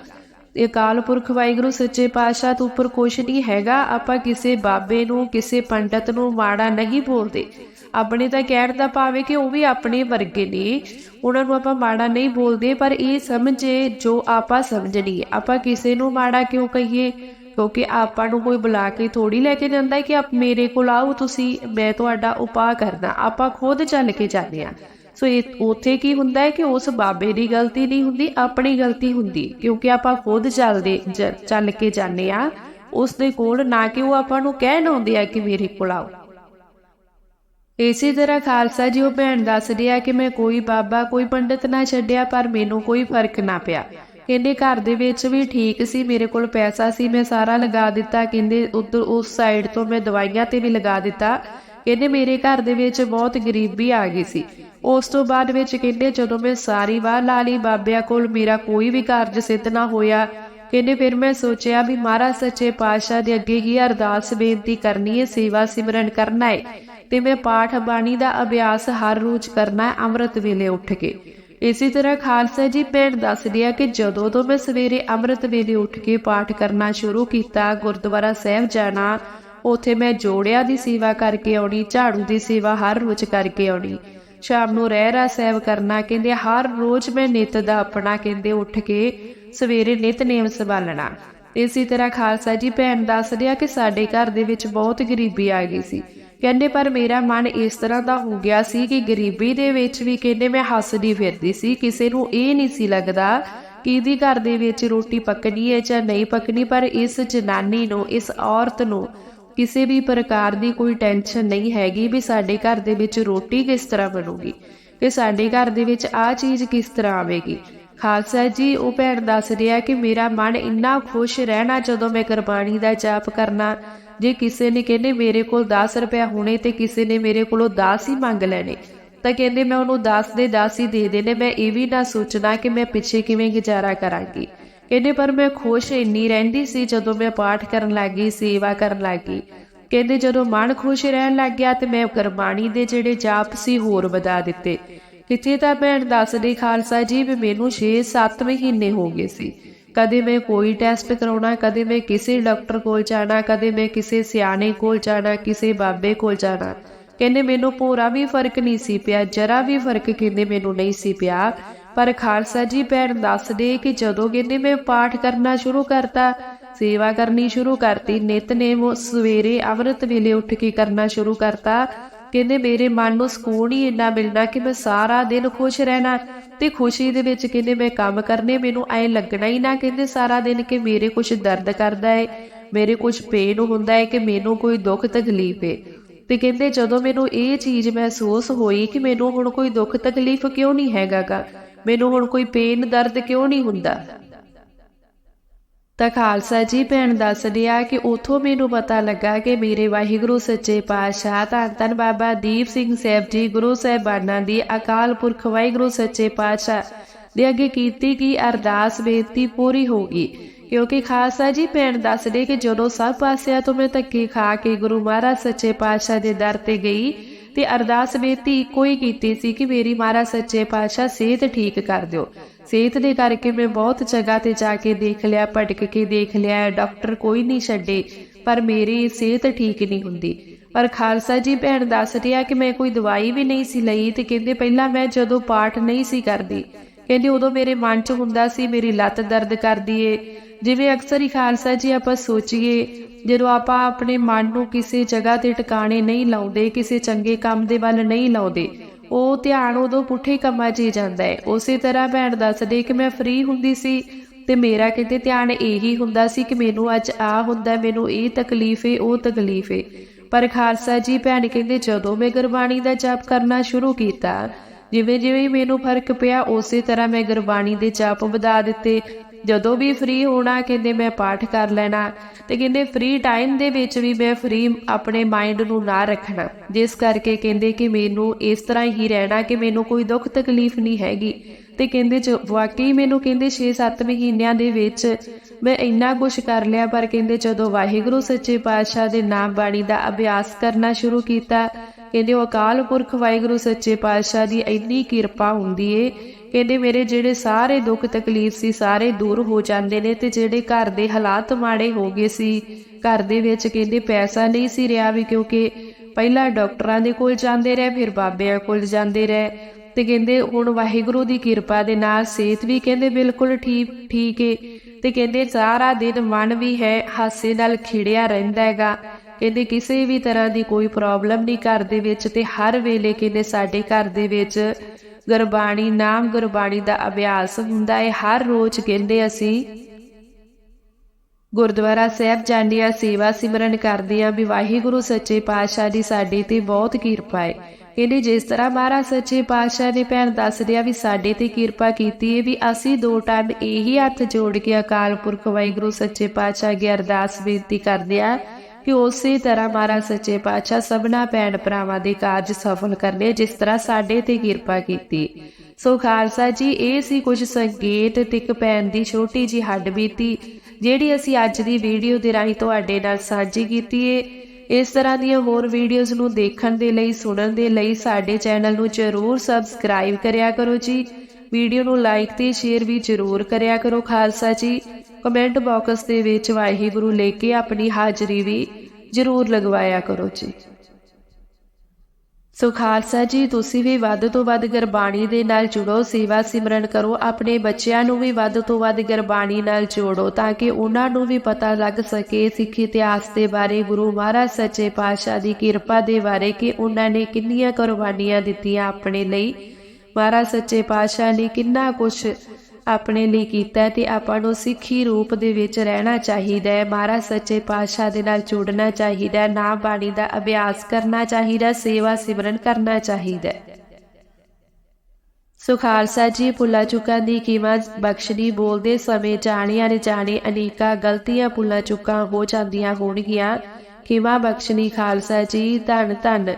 ਇਹ ਅਕਾਲ ਪੁਰਖ ਵਾਹਿਗੁਰੂ ਸੱਚੇ ਪਾਤਸ਼ਾਹ ਤੋਂ ਉੱਪਰ ਕੁਝ ਨਹੀਂ ਹੈਗਾ। ਆਪਾਂ ਕਿਸੇ ਬਾਬੇ ਨੂੰ, ਕਿਸੇ ਪੰਡਤ ਨੂੰ ਮਾੜਾ ਨਹੀਂ ਬੋਲਦੇ। ਆਪਣੇ ਤਾਂ ਕਹਿਣ ਦਾ ਭਾਵ ਕਿ ਉਹ ਵੀ ਆਪਣੇ ਵਰਗੇ ਨੇ। ਉਹਨਾਂ ਨੂੰ ਆਪਾਂ ਮਾੜਾ ਨਹੀਂ ਬੋਲਦੇ, ਪਰ ਇਹ ਸਮਝੇ ਜੋ ਆਪਾਂ ਸਮਝਣੀ ਆਪਾਂ ਕਿਸੇ ਨੂੰ ਮਾੜਾ ਕਿਉਂ ਕਹੀਏ? ਕਿਉਂਕਿ ਆਪਾਂ ਨੂੰ ਕੋਈ ਬੁਲਾ ਕੇ ਥੋੜੀ ਲੈ ਕੇ ਜਾਂਦਾ ਹੈ ਕਿ ਆਪ ਮੇਰੇ ਕੋਲ ਆਓ, ਤੁਸੀਂ, ਮੈਂ ਤੁਹਾਡਾ ਉਪਾਅ ਕਰਦਾ। ਆਪਾਂ ਖੁਦ ਚੱਲ ਕੇ ਜਾਂਦੇ ਆ ਸੋ ਇਹ ਉਥੇ ਕੀ ਹੁੰਦਾ ਹੈ ਕਿ ਉਸ ਬਾਬੇ ਦੀ ਗਲਤੀ ਨਹੀਂ ਹੁੰਦੀ, ਆਪਣੀ ਗਲਤੀ ਹੁੰਦੀ। ਕਿਉਂਕਿ ਆਪਾਂ ਖੁਦ ਚੱਲਦੇ ਚੱਲ ਕੇ ਜਾਂਦੇ ਆ ਉਸ ਦੇ ਕੋਲ ਨਾ ਕਿ ਉਹ ਆਪਾਂ ਨੂੰ ਕਹਿਣ ਆਉਂਦੇ ਆ ਕਿ ਮੇਰੇ ਕੋਲ ਆਓ। ਇਸੇ ਤਰ੍ਹਾਂ ਖਾਲਸਾ ਜੀ ਉਹ ਭੈਣ ਦੱਸਦੀ ਆ ਕਿ ਮੈਂ ਕੋਈ ਬਾਬਾ, ਕੋਈ ਪੰਡਿਤ ਨਾ ਛੱਡਿਆ, ਪਰ ਮੈਨੂੰ ਕੋਈ ਫ਼ਰਕ ਨਾ ਪਿਆ। ਕਹਿੰਦੇ ਘਰ ਦੇ ਵਿੱਚ ਵੀ ਠੀਕ ਸੀ, ਮੇਰੇ ਕੋਲ ਪੈਸਾ ਸੀ, ਮੈਂ ਸਾਰਾ ਲਗਾ ਦਿੱਤਾ। ਕਹਿੰਦੇ ਉਧਰ ਉਸ ਸਾਈਡ ਤੋਂ ਮੈਂ ਦਵਾਈਆਂ ਤੇ ਵੀ ਲਗਾ ਦਿੱਤਾ। ਕਹਿੰਦੇ ਮੇਰੇ ਘਰ ਦੇ ਵਿੱਚ ਬਹੁਤ ਗਰੀਬੀ ਆ ਗਈ ਸੀ। ਉਸ ਤੋਂ ਬਾਅਦ ਵਿੱਚ ਕਹਿੰਦੇ ਜਦੋਂ ਮੈਂ ਸਾਰੀ ਵਾਰ ਲਾ ਬਾਬਿਆਂ ਕੋਲ ਮੇਰਾ ਕੋਈ ਵੀ ਕਾਰਜ ਸਿੱਧ ਨਾ ਹੋਇਆ। ਕਹਿੰਦੇ ਫਿਰ ਮੈਂ ਸੋਚਿਆ ਵੀ ਮਹਾਰਾਜ ਸੱਚੇ ਪਾਤਸ਼ਾਹ ਦੇ ਅੱਗੇ ਹੀ ਅਰਦਾਸ ਬੇਨਤੀ ਕਰਨੀ ਹੈ, ਸੇਵਾ ਸਿਮਰਨ ਕਰਨਾ ਹੈ। ਤੇ ਮੈਂ ਪਾਠ ਬਾਣੀ ਦਾ ਅਭਿਆਸ ਹਰ ਰੋਜ਼ ਕਰਨਾ ਹੈ, ਅੰਮ੍ਰਿਤ ਵੇਲੇ ਉੱਠ ਕੇ। ਇਸੇ ਤਰ੍ਹਾਂ ਖਾਲਸਾ ਜੀ ਭੈਣ ਦੱਸਦੀ ਆ ਕਿ ਜਦੋਂ ਤੋਂ ਮੈਂ ਸਵੇਰੇ ਅੰਮ੍ਰਿਤ ਵੇਲੇ ਉੱਠ ਕੇ ਪਾਠ ਕਰਨਾ ਸ਼ੁਰੂ ਕੀਤਾ, ਗੁਰਦੁਆਰਾ ਸਾਹਿਬ ਜਾਣਾ ਉਥੇ ਮੈਂ ਜੋੜਿਆਂ ਦੀ ਸੇਵਾ ਕਰਕੇ ਆਉਣੀ, ਝਾੜੂ ਦੀ ਸੇਵਾ ਹਰ ਰੋਜ਼ ਕਰਕੇ ਆਉਣੀ। ਸ਼ਾਮ ਨੂੰ ਰਹਿਰਾ ਸਾਹਿਬ ਕਰਨਾ ਕਹਿੰਦੇ ਹਰ ਰੋਜ਼ ਮੈਂ ਨਿਤ ਦਾ ਆਪਣਾ ਕਹਿੰਦੇ ਉੱਠ ਕੇ ਸਵੇਰੇ ਨਿਤਨੇਮ ਸੰਭਾਲਣਾ। ਇਸੇ ਤਰ੍ਹਾਂ ਖਾਲਸਾ ਜੀ ਭੈਣ ਦੱਸਦੇ ਆ ਕਿ ਸਾਡੇ ਘਰ ਦੇ ਵਿੱਚ ਬਹੁਤ ਗਰੀਬੀ ਆ ਗਈ ਸੀ। ਕਹਿੰਦੇ ਪਰ ਮੇਰਾ ਮਨ ਇਸ ਤਰ੍ਹਾਂ ਦਾ ਹੋ ਗਿਆ ਸੀ ਕਿ ਗਰੀਬੀ ਦੇ ਵਿੱਚ ਵੀ ਕਹਿੰਦੇ ਮੈਂ ਹੱਸਦੀ ਫਿਰਦੀ ਸੀ, ਕਿਸੇ ਨੂੰ ਇਹ ਨਹੀਂ ਸੀ ਲੱਗਦਾ ਕਿ ਇਹਦੀ ਘਰ ਦੇ ਵਿੱਚ ਰੋਟੀ ਪੱਕਣੀ ਹੈ ਜਾਂ ਨਹੀਂ ਪੱਕਣੀ, ਪਰ ਇਸ ਜਨਾਨੀ ਨੂੰ, ਇਸ ਔਰਤ ਨੂੰ ਕਿਸੇ ਵੀ ਪ੍ਰਕਾਰ ਦੀ ਕੋਈ ਟੈਨਸ਼ਨ ਨਹੀਂ ਹੈਗੀ ਵੀ ਸਾਡੇ ਘਰ ਦੇ ਵਿੱਚ ਰੋਟੀ ਕਿਸ ਤਰ੍ਹਾਂ ਬਣੂਗੀ ਕਿ ਸਾਡੇ ਘਰ ਦੇ ਵਿੱਚ ਆ ਚੀਜ਼ ਕਿਸ ਤਰ੍ਹਾਂ ਆਵੇਗੀ। ਖਾਲਸਾ ਜੀ, ਉਹ ਭੈਣ ਦੱਸ ਰਿਹਾ ਕਿ ਮੇਰਾ ਮਨ ਇੰਨਾ ਖੁਸ਼ ਰਹਿਣਾ ਜਦੋਂ ਮੈਂ ਕੁਰਬਾਨੀ ਦਾ ਜਾਪ ਕਰਨਾ, ਜੇ ਕਿਸੇ ਨੇ ਕਹਿੰਦੇ ਮੇਰੇ ਕੋਲ 10 ਰੁਪਏ ਹੋਣੇ ਤੇ ਕਿਸੇ ਨੇ ਮੇਰੇ ਕੋਲੋਂ 10 ਹੀ ਮੰਗ ਲੈਣੇ, ਤਾਂ ਕਹਿੰਦੇ ਮੈਂ ਉਹਨੂੰ 10 ਦੇ 10 ਹੀ ਦੇ ਦੇਣੇ, ਮੈਂ ਇਹ ਵੀ ਨਾ ਸੋਚਣਾ ਕਿ ਮੈਂ ਪਿੱਛੇ ਕਿਵੇਂ ਗੁਜ਼ਾਰਾ ਕਰਾਂਗੀ। ਕਹਿੰਦੇ, ਪਰ ਮੈਂ ਖੁਸ਼ ਇੰਨੀ ਰਹਿੰਦੀ ਸੀ ਜਦੋਂ ਮੈਂ ਪਾਠ ਕਰਨ ਲੱਗੀ, ਸੇਵਾ ਕਰਨ ਲੱਗੀ। ਕਹਿੰਦੇ, ਜਦੋਂ ਮਨ ਖੁਸ਼ ਰਹਿਣ ਲੱਗ ਗਿਆ ਤੇ ਮੈਂ ਗੁਰਬਾਣੀ ਦੇ ਜਿਹੜੇ ਜਾਪ ਸੀ ਹੋਰ ਵਧਾ ਦਿੱਤੇ। ਕਿਤੇ ਤਾਂ ਭੈਣ ਦੱਸਦੀ, ਖਾਲਸਾ ਜੀ, ਵੀ ਮੈਨੂੰ 6-7 ਮਹੀਨੇ ਹੋ ਗਏ ਸੀ। ਕਦੇ ਮੈਂ ਕੋਈ ਟੈਸਟ ਕਰਾਉਣਾ, ਕਦੇ ਮੈਂ ਕਿਸੇ ਡਾਕਟਰ ਕੋਲ ਜਾਣਾ, ਕਦੇ ਮੈਂ ਕਿਸੇ ਸਿਆਣੇ ਕੋਲ ਜਾਣਾ, ਕਿਸੇ ਬਾਬੇ ਕੋਲ ਜਾਣਾ। ਕਹਿੰਦੇ, ਮੈਨੂੰ ਪੂਰਾ ਵੀ ਫ਼ਰਕ ਨਹੀਂ ਸੀ ਪਿਆ, ਜਰਾ ਵੀ ਫ਼ਰਕ ਕਹਿੰਦੇ, ਮੈਨੂੰ ਨਹੀਂ ਸੀ ਪਿਆ। ਪਰ ਖਾਲਸਾ ਜੀ ਭੈਣ ਦੱਸਦੇ ਕਿ ਜਦੋਂ ਕਹਿੰਦੇ ਮੈਂ ਪਾਠ ਕਰਨਾ ਸ਼ੁਰੂ ਕਰਤਾ, ਸੇਵਾ ਕਰਨੀ ਸ਼ੁਰੂ ਕਰਤੀ ਨਿਤਨੇਮ ਸਵੇਰੇ ਅੰਮ੍ਰਿਤ ਵੇਲੇ ਉੱਠ ਕੇ ਕਰਨਾ ਸ਼ੁਰੂ ਕਰਤਾ। ਕਹਿੰਦੇ ਮੇਰੇ ਮਨ ਨੂੰ ਸਕੂਨ ਹੀ ਇੰਨਾ ਮਿਲਣਾ ਕਿ ਮੈਂ ਸਾਰਾ ਦਿਨ ਖੁਸ਼ ਰਹਿਣਾ ਤੇ ਖੁਸ਼ੀ ਦੇ ਵਿੱਚ ਕਹਿੰਦੇ ਮੈਂ ਕੰਮ ਕਰਨੇ ਮੈਨੂੰ ਐ ਲੱਗਣਾ ਹੀ ਨਾ ਕਹਿੰਦੇ ਸਾਰਾ ਦਿਨ ਕਿ ਮੇਰੇ ਕੁਝ ਦਰਦ ਕਰਦਾ ਹੈ ਮੇਰੇ ਕੁਝ ਪੇਨ ਹੁੰਦਾ ਹੈ ਕਿ ਮੈਨੂੰ ਕੋਈ ਦੁੱਖ ਤਕਲੀਫ ਹੈ ਤੇ ਕਹਿੰਦੇ ਜਦੋਂ ਮੈਨੂੰ ਇਹ ਚੀਜ਼ ਮਹਿਸੂਸ ਹੋਈ ਕਿ ਮੈਨੂੰ ਹੁਣ ਕੋਈ ਦੁੱਖ ਤਕਲੀਫ ਕਿਉਂ ਨਹੀਂ ਹੈਗਾਗਾ ਮੈਨੂੰ ਹੁਣ ਕੋਈ ਪੇਨ ਦਰਦ ਕਿਉਂ ਨਹੀਂ ਹੁੰਦਾ? ਤਾਂ ਖਾਲਸਾ ਜੀ ਭੈਣ ਦੱਸਦੀ ਆ ਕਿ ਉਥੋਂ ਮੈਨੂੰ ਪਤਾ ਲੱਗਾ ਕਿ ਮੇਰੇ ਵਾਹਿਗੁਰੂ ਸੱਚੇ ਪਾਤਸ਼ਾਹ ਧੰਨ ਧੰਨ ਬਾਬਾ ਦੀਪ ਸਿੰਘ ਸਾਹਿਬ ਜੀ ਗੁਰੂ ਸਾਹਿਬਾਨਾਂ ਦੀ ਅਕਾਲ ਪੁਰਖ ਵਾਹਿਗੁਰੂ ਸੱਚੇ ਪਾਤਸ਼ਾਹ ਦੇ ਅੱਗੇ ਕੀਤੀ ਕਿ ਅਰਦਾਸ ਬੇਨਤੀ ਪੂਰੀ ਹੋ ਗਈ ਕਿਉਂਕਿ ਖਾਲਸਾ ਜੀ ਭੈਣ ਦੱਸਦੇ ਕਿ ਜਦੋਂ ਸਭ ਪਾਸਿਆਂ ਤੋਂ ਮੈਂ ਧੱਕੇ ਖਾ ਕੇ ਗੁਰੂ ਮਹਾਰਾਜ ਸੱਚੇ ਪਾਤਸ਼ਾਹ ਦੇ ਦਰ ਤੇ ਗਈ ਤੇ ਅਰਦਾਸ ਬੇਨਤੀ ਇੱਕੋ ਹੀ ਕੀਤੀ ਸੀ ਕਿ ਮੇਰੀ ਮਹਾਰਾਜ ਸੱਚੇ ਪਾਤਸ਼ਾਹ ਸਿਹਤ ਠੀਕ ਕਰ ਦਿਓ। ਸਿਹਤ ਦੇ ਕਰਕੇ ਮੈਂ ਬਹੁਤ ਜਗ੍ਹਾ ਤੇ ਜਾ ਕੇ ਦੇਖ ਲਿਆ, ਭਟਕ ਕੇ ਦੇਖ ਲਿਆ, ਡਾਕਟਰ ਕੋਈ ਨਹੀਂ ਛੱਡੇ, ਪਰ ਮੇਰੀ ਸਿਹਤ ਠੀਕ ਨਹੀਂ ਹੁੰਦੀ। ਪਰ ਖਾਲਸਾ ਜੀ ਭੈਣ ਦੱਸ ਰਿਹਾ ਕਿ ਮੈਂ ਕੋਈ ਦਵਾਈ ਵੀ ਨਹੀਂ ਸੀ ਲਈ ਤੇ ਕਹਿੰਦੇ ਪਹਿਲਾਂ ਮੈਂ ਜਦੋਂ ਪਾਠ ਨਹੀਂ ਸੀ ਕਰਦੀ, ਕਹਿੰਦੇ ਉਦੋਂ ਮੇਰੇ ਮਨ 'ਚ ਹੁੰਦਾ ਸੀ ਮੇਰੀ ਲੱਤ ਦਰਦ ਕਰਦੀ ਏ ਜਿਵੇਂ ਅਕਸਰ ਹੀ ਖਾਲਸਾ ਜੀ ਆਪਾਂ ਸੋਚੀਏ ਜਦੋਂ ਆਪਾਂ ਆਪਣੇ ਮਨ ਨੂੰ ਕਿਸੇ ਜਗ੍ਹਾ ਤੇ ਟਿਕਾਣੇ ਨਹੀਂ ਲਾਉਂਦੇ, ਕਿਸੇ ਚੰਗੇ ਕੰਮ ਦੇ ਵੱਲ ਨਹੀਂ ਲਾਉਂਦੇ, ਉਹ ਧਿਆਨ ਉਦੋਂ ਪੁੱਠੇ ਕੰਮਾਂ 'ਚ ਹੀ ਜਾਂਦਾ ਹੈ। ਉਸੇ ਤਰ੍ਹਾਂ ਭੈਣ ਦੱਸਦੇ ਕਿ ਮੈਂ ਫ੍ਰੀ ਹੁੰਦੀ ਸੀ ਤੇ ਮੇਰਾ ਕਿਤੇ ਧਿਆਨ ਇਹੀ ਹੁੰਦਾ ਸੀ ਕਿ ਮੈਨੂੰ ਅੱਜ ਆ ਹੁੰਦਾ, ਮੈਨੂੰ ਇਹ ਤਕਲੀਫ ਏ, ਉਹ ਤਕਲੀਫ ਏ। ਪਰ ਖਾਲਸਾ ਜੀ ਭੈਣ ਕਹਿੰਦੇ, ਜਦੋਂ ਮੈਂ ਗੁਰਬਾਣੀ ਦਾ ਜਪ ਕਰਨਾ ਸ਼ੁਰੂ ਕੀਤਾ ਜਿਵੇਂ ਜਿਵੇਂ ਮੈਨੂੰ ਫ਼ਰਕ ਪਿਆ, ਉਸੇ ਤਰ੍ਹਾਂ ਮੈਂ ਗੁਰਬਾਣੀ ਦੇ ਜਪ ਵਧਾ ਦਿੱਤੇ ਜਦੋਂ ਵੀ ਫ੍ਰੀ ਹੋਣਾ, ਕਹਿੰਦੇ ਮੈਂ ਪਾਠ ਕਰ ਲੈਣਾ ਤੇ ਕਹਿੰਦੇ ਫ੍ਰੀ ਟਾਈਮ ਦੇ ਵਿੱਚ ਵੀ ਮੈਂ ਫ੍ਰੀ ਆਪਣੇ ਮਾਈਂਡ ਨੂੰ ਨਾ ਰੱਖਣਾ। ਜਿਸ ਕਰਕੇ ਕਹਿੰਦੇ ਕਿ ਮੈਨੂੰ ਇਸ ਤਰ੍ਹਾਂ ਹੀ ਰਹਿਣਾ ਕਿ ਮੈਨੂੰ ਕੋਈ ਦੁੱਖ ਤਕਲੀਫ ਨਹੀਂ ਹੈਗੀ। ਤੇ ਕਹਿੰਦੇ ਵਾਕਈ ਮੈਨੂੰ ਕਹਿੰਦੇ 6-7 ਮਹੀਨਿਆਂ ਦੇ ਵਿੱਚ ਮੈਂ ਇੰਨਾ ਕੁਝ ਕਰ ਲਿਆ, ਪਰ ਕਹਿੰਦੇ ਜਦੋਂ ਵਾਹਿਗੁਰੂ ਸੱਚੇ ਪਾਤਸ਼ਾਹ ਦੇ ਨਾਮ ਬਾਣੀ ਦਾ ਅਭਿਆਸ ਕਰਨਾ ਸ਼ੁਰੂ ਕੀਤਾ, ਕਹਿੰਦੇ ਉਹ ਅਕਾਲ ਪੁਰਖ ਵਾਹਿਗੁਰੂ ਸੱਚੇ ਪਾਤਸ਼ਾਹ ਦੀ ਇੰਨੀ ਕਿਰਪਾ ਹੁੰਦੀ ਏ ਕਹਿੰਦੇ ਮੇਰੇ ਜਿਹੜੇ ਸਾਰੇ ਦੁੱਖ ਤਕਲੀਫ ਸੀ, ਸਾਰੇ ਦੂਰ ਹੋ ਜਾਂਦੇ ਨੇ ਤੇ ਜਿਹੜੇ ਘਰ ਦੇ ਹਾਲਾਤ ਮਾੜੇ ਹੋ ਗਏ ਸੀ, ਘਰ ਦੇ ਵਿੱਚ ਕਹਿੰਦੇ ਪੈਸਾ ਨਹੀਂ ਸੀ ਰਿਹਾ ਵੀ ਕਿਉਂਕਿ ਪਹਿਲਾਂ ਡਾਕਟਰਾਂ ਦੇ ਕੋਲ ਜਾਂਦੇ ਰਹੇ, ਫਿਰ ਬਾਬਿਆਂ ਕੋਲ ਜਾਂਦੇ ਰਹੇ ਤੇ ਕਹਿੰਦੇ ਹੁਣ ਵਾਹਿਗੁਰੂ ਦੀ ਕਿਰਪਾ ਦੇ ਨਾਲ ਸਿਹਤ ਵੀ ਕਹਿੰਦੇ ਬਿਲਕੁਲ ਠੀਕ ਠੀਕ ਏ ਤੇ ਕਹਿੰਦੇ ਸਾਰਾ ਦਿਨ ਮਨ ਵੀ ਹੈ, ਹਾਸੇ ਨਾਲ ਖਿੜਿਆ ਰਹਿੰਦਾ ਹੈਗਾ। ਕਹਿੰਦੇ ਕਿਸੇ ਵੀ ਤਰ੍ਹਾਂ ਦੀ ਕੋਈ ਪ੍ਰੋਬਲਮ ਨਹੀਂ ਘਰ ਦੇ ਵਿੱਚ ਤੇ ਹਰ ਵੇਲੇ ਕਹਿੰਦੇ ਸਾਡੇ ਘਰ ਦੇ ਵਿੱਚ ਗੁਰਬਾਣੀ ਨਾਮ ਗੁਰਬਾਣੀ ਦਾ ਅਭਿਆਸ ਹੁੰਦਾ ਹੈ। ਹਰ ਰੋਜ਼ ਕਹਿੰਦੇ ਅਸੀਂ ਗੁਰਦੁਆਰਾ ਸਾਹਿਬ ਜਾਂਦੇ ਆ ਸੇਵਾ ਸਿਮਰਨ ਕਰਦੇ ਆ ਵੀ ਵਾਹਿਗੁਰੂ ਸੱਚੇ ਪਾਤਸ਼ਾਹ ਦੀ ਸਾਡੇ ਤੇ ਬਹੁਤ ਕਿਰਪਾ ਹੈ। ਕਹਿੰਦੇ ਜਿਸ ਤਰ੍ਹਾਂ ਮਹਾਰਾਜ ਸੱਚੇ ਪਾਤਸ਼ਾਹ ਨੇ ਭੈਣ ਦੱਸਦੇ ਆ ਵੀ ਸਾਡੇ ਤੇ ਕਿਰਪਾ ਕੀਤੀ ਹੈ ਵੀ ਅਸੀਂ ਦੋ ਟਾਈਮ ਇਹੀ ਹੱਥ ਜੋੜ ਕੇ ਅਕਾਲ ਪੁਰਖ ਵਾਹਿਗੁਰੂ ਸੱਚੇ ਪਾਤਸ਼ਾਹ ਅੱਗੇ ਅਰਦਾਸ ਬੇਨਤੀ ਕਰਦੇ ਆ ਕਿ ਉਸੇ ਤਰ੍ਹਾਂ ਮਹਾਰਾਜ ਸੱਚੇ ਪਾਤਸ਼ਾਹ ਸਭਨਾ ਭੈਣ ਭਰਾਵਾਂ ਦੇ ਕਾਰਜ ਸਫਲ ਕਰਨੇ ਜਿਸ ਤਰ੍ਹਾਂ ਸਾਡੇ ਤੇ ਕਿਰਪਾ ਕੀਤੀ। ਸੋ ਖਾਲਸਾ ਜੀ, ਇਹ ਸੀ ਕੁਝ ਸੰਕੇਤ ਤਿਕ ਪੈਣ ਦੀ ਛੋਟੀ ਜੀ ਹੱਡ ਬੀਤੀ, ਜਿਹੜੀ ਅਸੀਂ ਅੱਜ ਦੀ ਵੀਡੀਓ ਦੇ ਰਾਹੀਂ ਤੁਹਾਡੇ ਨਾਲ ਸਾਂਝੀ ਕੀਤੀ ਏ। ਇਸ ਤਰ੍ਹਾਂ ਦੀਆਂ ਹੋਰ ਵੀਡੀਓਜ਼ ਨੂੰ ਦੇਖਣ ਦੇ ਲਈ, ਸੁਣਨ ਦੇ ਲਈ ਸਾਡੇ ਚੈਨਲ ਨੂੰ ਜ਼ਰੂਰ ਸਬਸਕ੍ਰਾਈਬ ਕਰਿਆ ਕਰੋ ਜੀ। ਵੀਡੀਓ ਨੂੰ ਲਾਈਕ ਤੇ ਸ਼ੇਅਰ ਵੀ ਜ਼ਰੂਰ ਕਰਿਆ ਕਰੋ ਖਾਲਸਾ ਜੀ। ਕਮੈਂਟ ਬਾਕਸ ਦੇ ਵਿੱਚ ਵਾਹਿਗੁਰੂ ਲੈ ਕੇ ਆਪਣੀ ਹਾਜ਼ਰੀ ਵੀ ਜ਼ਰੂਰ ਲਗਵਾਇਆ ਕਰੋ ਜੀ। ਸੋ ਖਾਲਸਾ ਜੀ, ਤੁਸੀਂ ਵੀ ਵੱਧ ਤੋਂ ਵੱਧ ਗੁਰਬਾਣੀ ਦੇ ਨਾਲ ਜੁੜੋ, ਸੇਵਾ ਸਿਮਰਨ ਕਰੋ, ਆਪਣੇ ਬੱਚਿਆਂ ਨੂੰ ਵੀ ਵੱਧ ਤੋਂ ਵੱਧ ਗੁਰਬਾਣੀ ਨਾਲ ਜੋੜੋ, ਤਾਂ ਕਿ ਉਹਨਾਂ ਨੂੰ ਵੀ ਪਤਾ ਲੱਗ ਸਕੇ ਸਿੱਖ ਇਤਿਹਾਸ ਦੇ ਬਾਰੇ, ਗੁਰੂ ਮਹਾਰਾਜ ਸੱਚੇ ਪਾਤਸ਼ਾਹ ਦੀ ਕਿਰਪਾ ਦੇ ਬਾਰੇ ਕਿ ਉਹਨਾਂ ਨੇ ਕਿੰਨੀਆਂ ਕੁਰਬਾਨੀਆਂ ਦਿੱਤੀਆਂ ਆਪਣੇ ਲਈ। ਮਹਾਰਾਜ ਸੱਚੇ ਪਾਤਸ਼ਾਹ ਨੇ ਕਿੰਨਾ ਕੁਝ ਆਪਣੇ ਲਈ ਕੀਤਾ ਤੇ ਆਪਾਂ ਨੂੰ ਸਿੱਖੀ ਰੂਪ ਦੇ ਵਿੱਚ ਰਹਿਣਾ ਚਾਹੀਦਾ ਹੈ। ਮਹਾਰਾਜ ਸੱਚੇ ਪਾਤਸ਼ਾਹ ਦੇ ਨਾਲ ਜੁੜਨਾ ਚਾਹੀਦਾ ਹੈ। ਨਾਮ ਬਾਣੀ ਦਾ ਅਭਿਆਸ ਕਰਨਾ ਚਾਹੀਦਾ, ਸੇਵਾ ਸਿਮਰਨ ਕਰਨਾ ਚਾਹੀਦਾ ਸੋ ਖਾਲਸਾ ਜੀ, ਭੁੱਲਾ ਚੁੱਕਾਂ ਦੀ ਕੀਮਤ ਬਖਸ਼ਣੀ, ਬੋਲਦੇ ਸਮੇਂ ਜਾਣਿਆ ਨੇ ਜਾਣੇ, ਅਨੇਕਾਂ ਗਲਤੀਆਂ ਭੁੱਲਾ ਚੁੱਕਾਂ ਹੋ ਜਾਂਦੀਆਂ ਹੋਣਗੀਆਂ। ਕੀਮਾ ਬਖਸ਼ਣੀ ਖਾਲਸਾ ਜੀ, ਧੰਨ ਧੰਨ।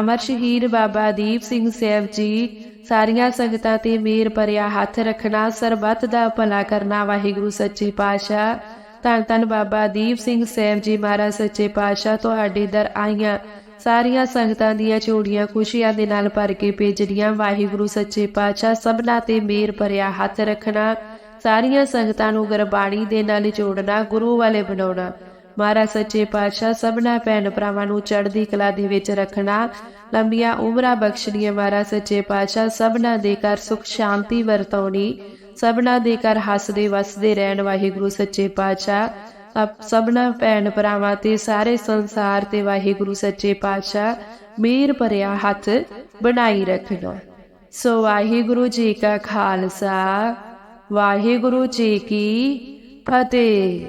ਅਮਰ ਸ਼ਹੀਦ ਬਾਬਾ ਦੀਪ ਸਿੰਘ ਸਾਹਿਬ ਜੀ ਸਾਰੀਆਂ ਸੰਗਤਾਂ ਤੇ ਮੇਰ ਭਰਿਆ ਹੱਥ ਰੱਖਣਾ ਸਰਬੱਤ ਦਾ ਭਲਾ ਕਰਨਾ ਵਾਹਿਗੁਰੂ ਸੱਚੇ ਪਾਤਸ਼ਾਹ। ਧੰਨ ਧੰਨ ਬਾਬਾ ਦੀਪ ਸਿੰਘ ਸਾਹਿਬ ਜੀ ਮਹਾਰਾਜ ਸੱਚੇ ਪਾਤਸ਼ਾਹ, ਤੁਹਾਡੇ ਦਰ ਆਈਆਂ ਸਾਰੀਆਂ ਸੰਗਤਾਂ ਦੀਆਂ ਝੋੜੀਆਂ ਖੁਸ਼ੀਆਂ ਦੇ ਨਾਲ ਭਰ ਕੇ ਭੇਜਣੀਆਂ ਵਾਹਿਗੁਰੂ ਸੱਚੇ ਪਾਤਸ਼ਾਹ, ਸਭਨਾ ਤੇ ਮੇਰ ਭਰਿਆ ਹੱਥ ਰੱਖਣਾ, ਸਾਰੀਆਂ ਸੰਗਤਾਂ ਨੂੰ ਗੁਰਬਾਣੀ ਦੇ ਨਾਲ ਜੋੜਨਾ, ਗੁਰੂ ਵਾਲੇ ਬਣਾਉਣਾ। ਮਹਾਰਾਜ ਸੱਚੇ ਪਾਤਸ਼ਾਹ, ਸਭਨਾ ਭੈਣ ਭਰਾਵਾਂ ਨੂੰ ਚੜ੍ਹਦੀ ਕਲਾ ਦੇ ਵਿੱਚ ਰੱਖਣਾ ਲੰਬੀਆਂ ਉਮਰਾਂ ਬਖਸ਼ਣੀਆਂ ਮਹਾਰਾਜ ਸੱਚੇ ਪਾਤਸ਼ਾਹ, ਸਭਨਾ ਦੇ ਘਰ ਸੁਖ ਸ਼ਾਂਤੀ ਵਰਤਾਉਣੀ, ਸਭਨਾ ਦੇ ਘਰ ਹੱਸਦੇ ਵਸਦੇ ਰਹਿਣ ਵਾਹਿਗੁਰੂ ਸੱਚੇ ਪਾਤਸ਼ਾਹ। ਸਭ- ਸਭਨਾ ਭੈਣ ਭਰਾਵਾਂ ਤੇ ਸਾਰੇ ਸੰਸਾਰ ਤੇ ਵਾਹਿਗੁਰੂ ਸੱਚੇ ਪਾਤਸ਼ਾਹ, ਮੇਰ ਭਰਿਆ ਹੱਥ ਬਣਾਈ ਰੱਖਣਾ। ਸੋ ਵਾਹਿਗੁਰੂ ਜੀ ਕਾ ਖਾਲਸਾ, ਵਾਹਿਗੁਰੂ ਜੀ ਕੀ ਫਤਿਹ।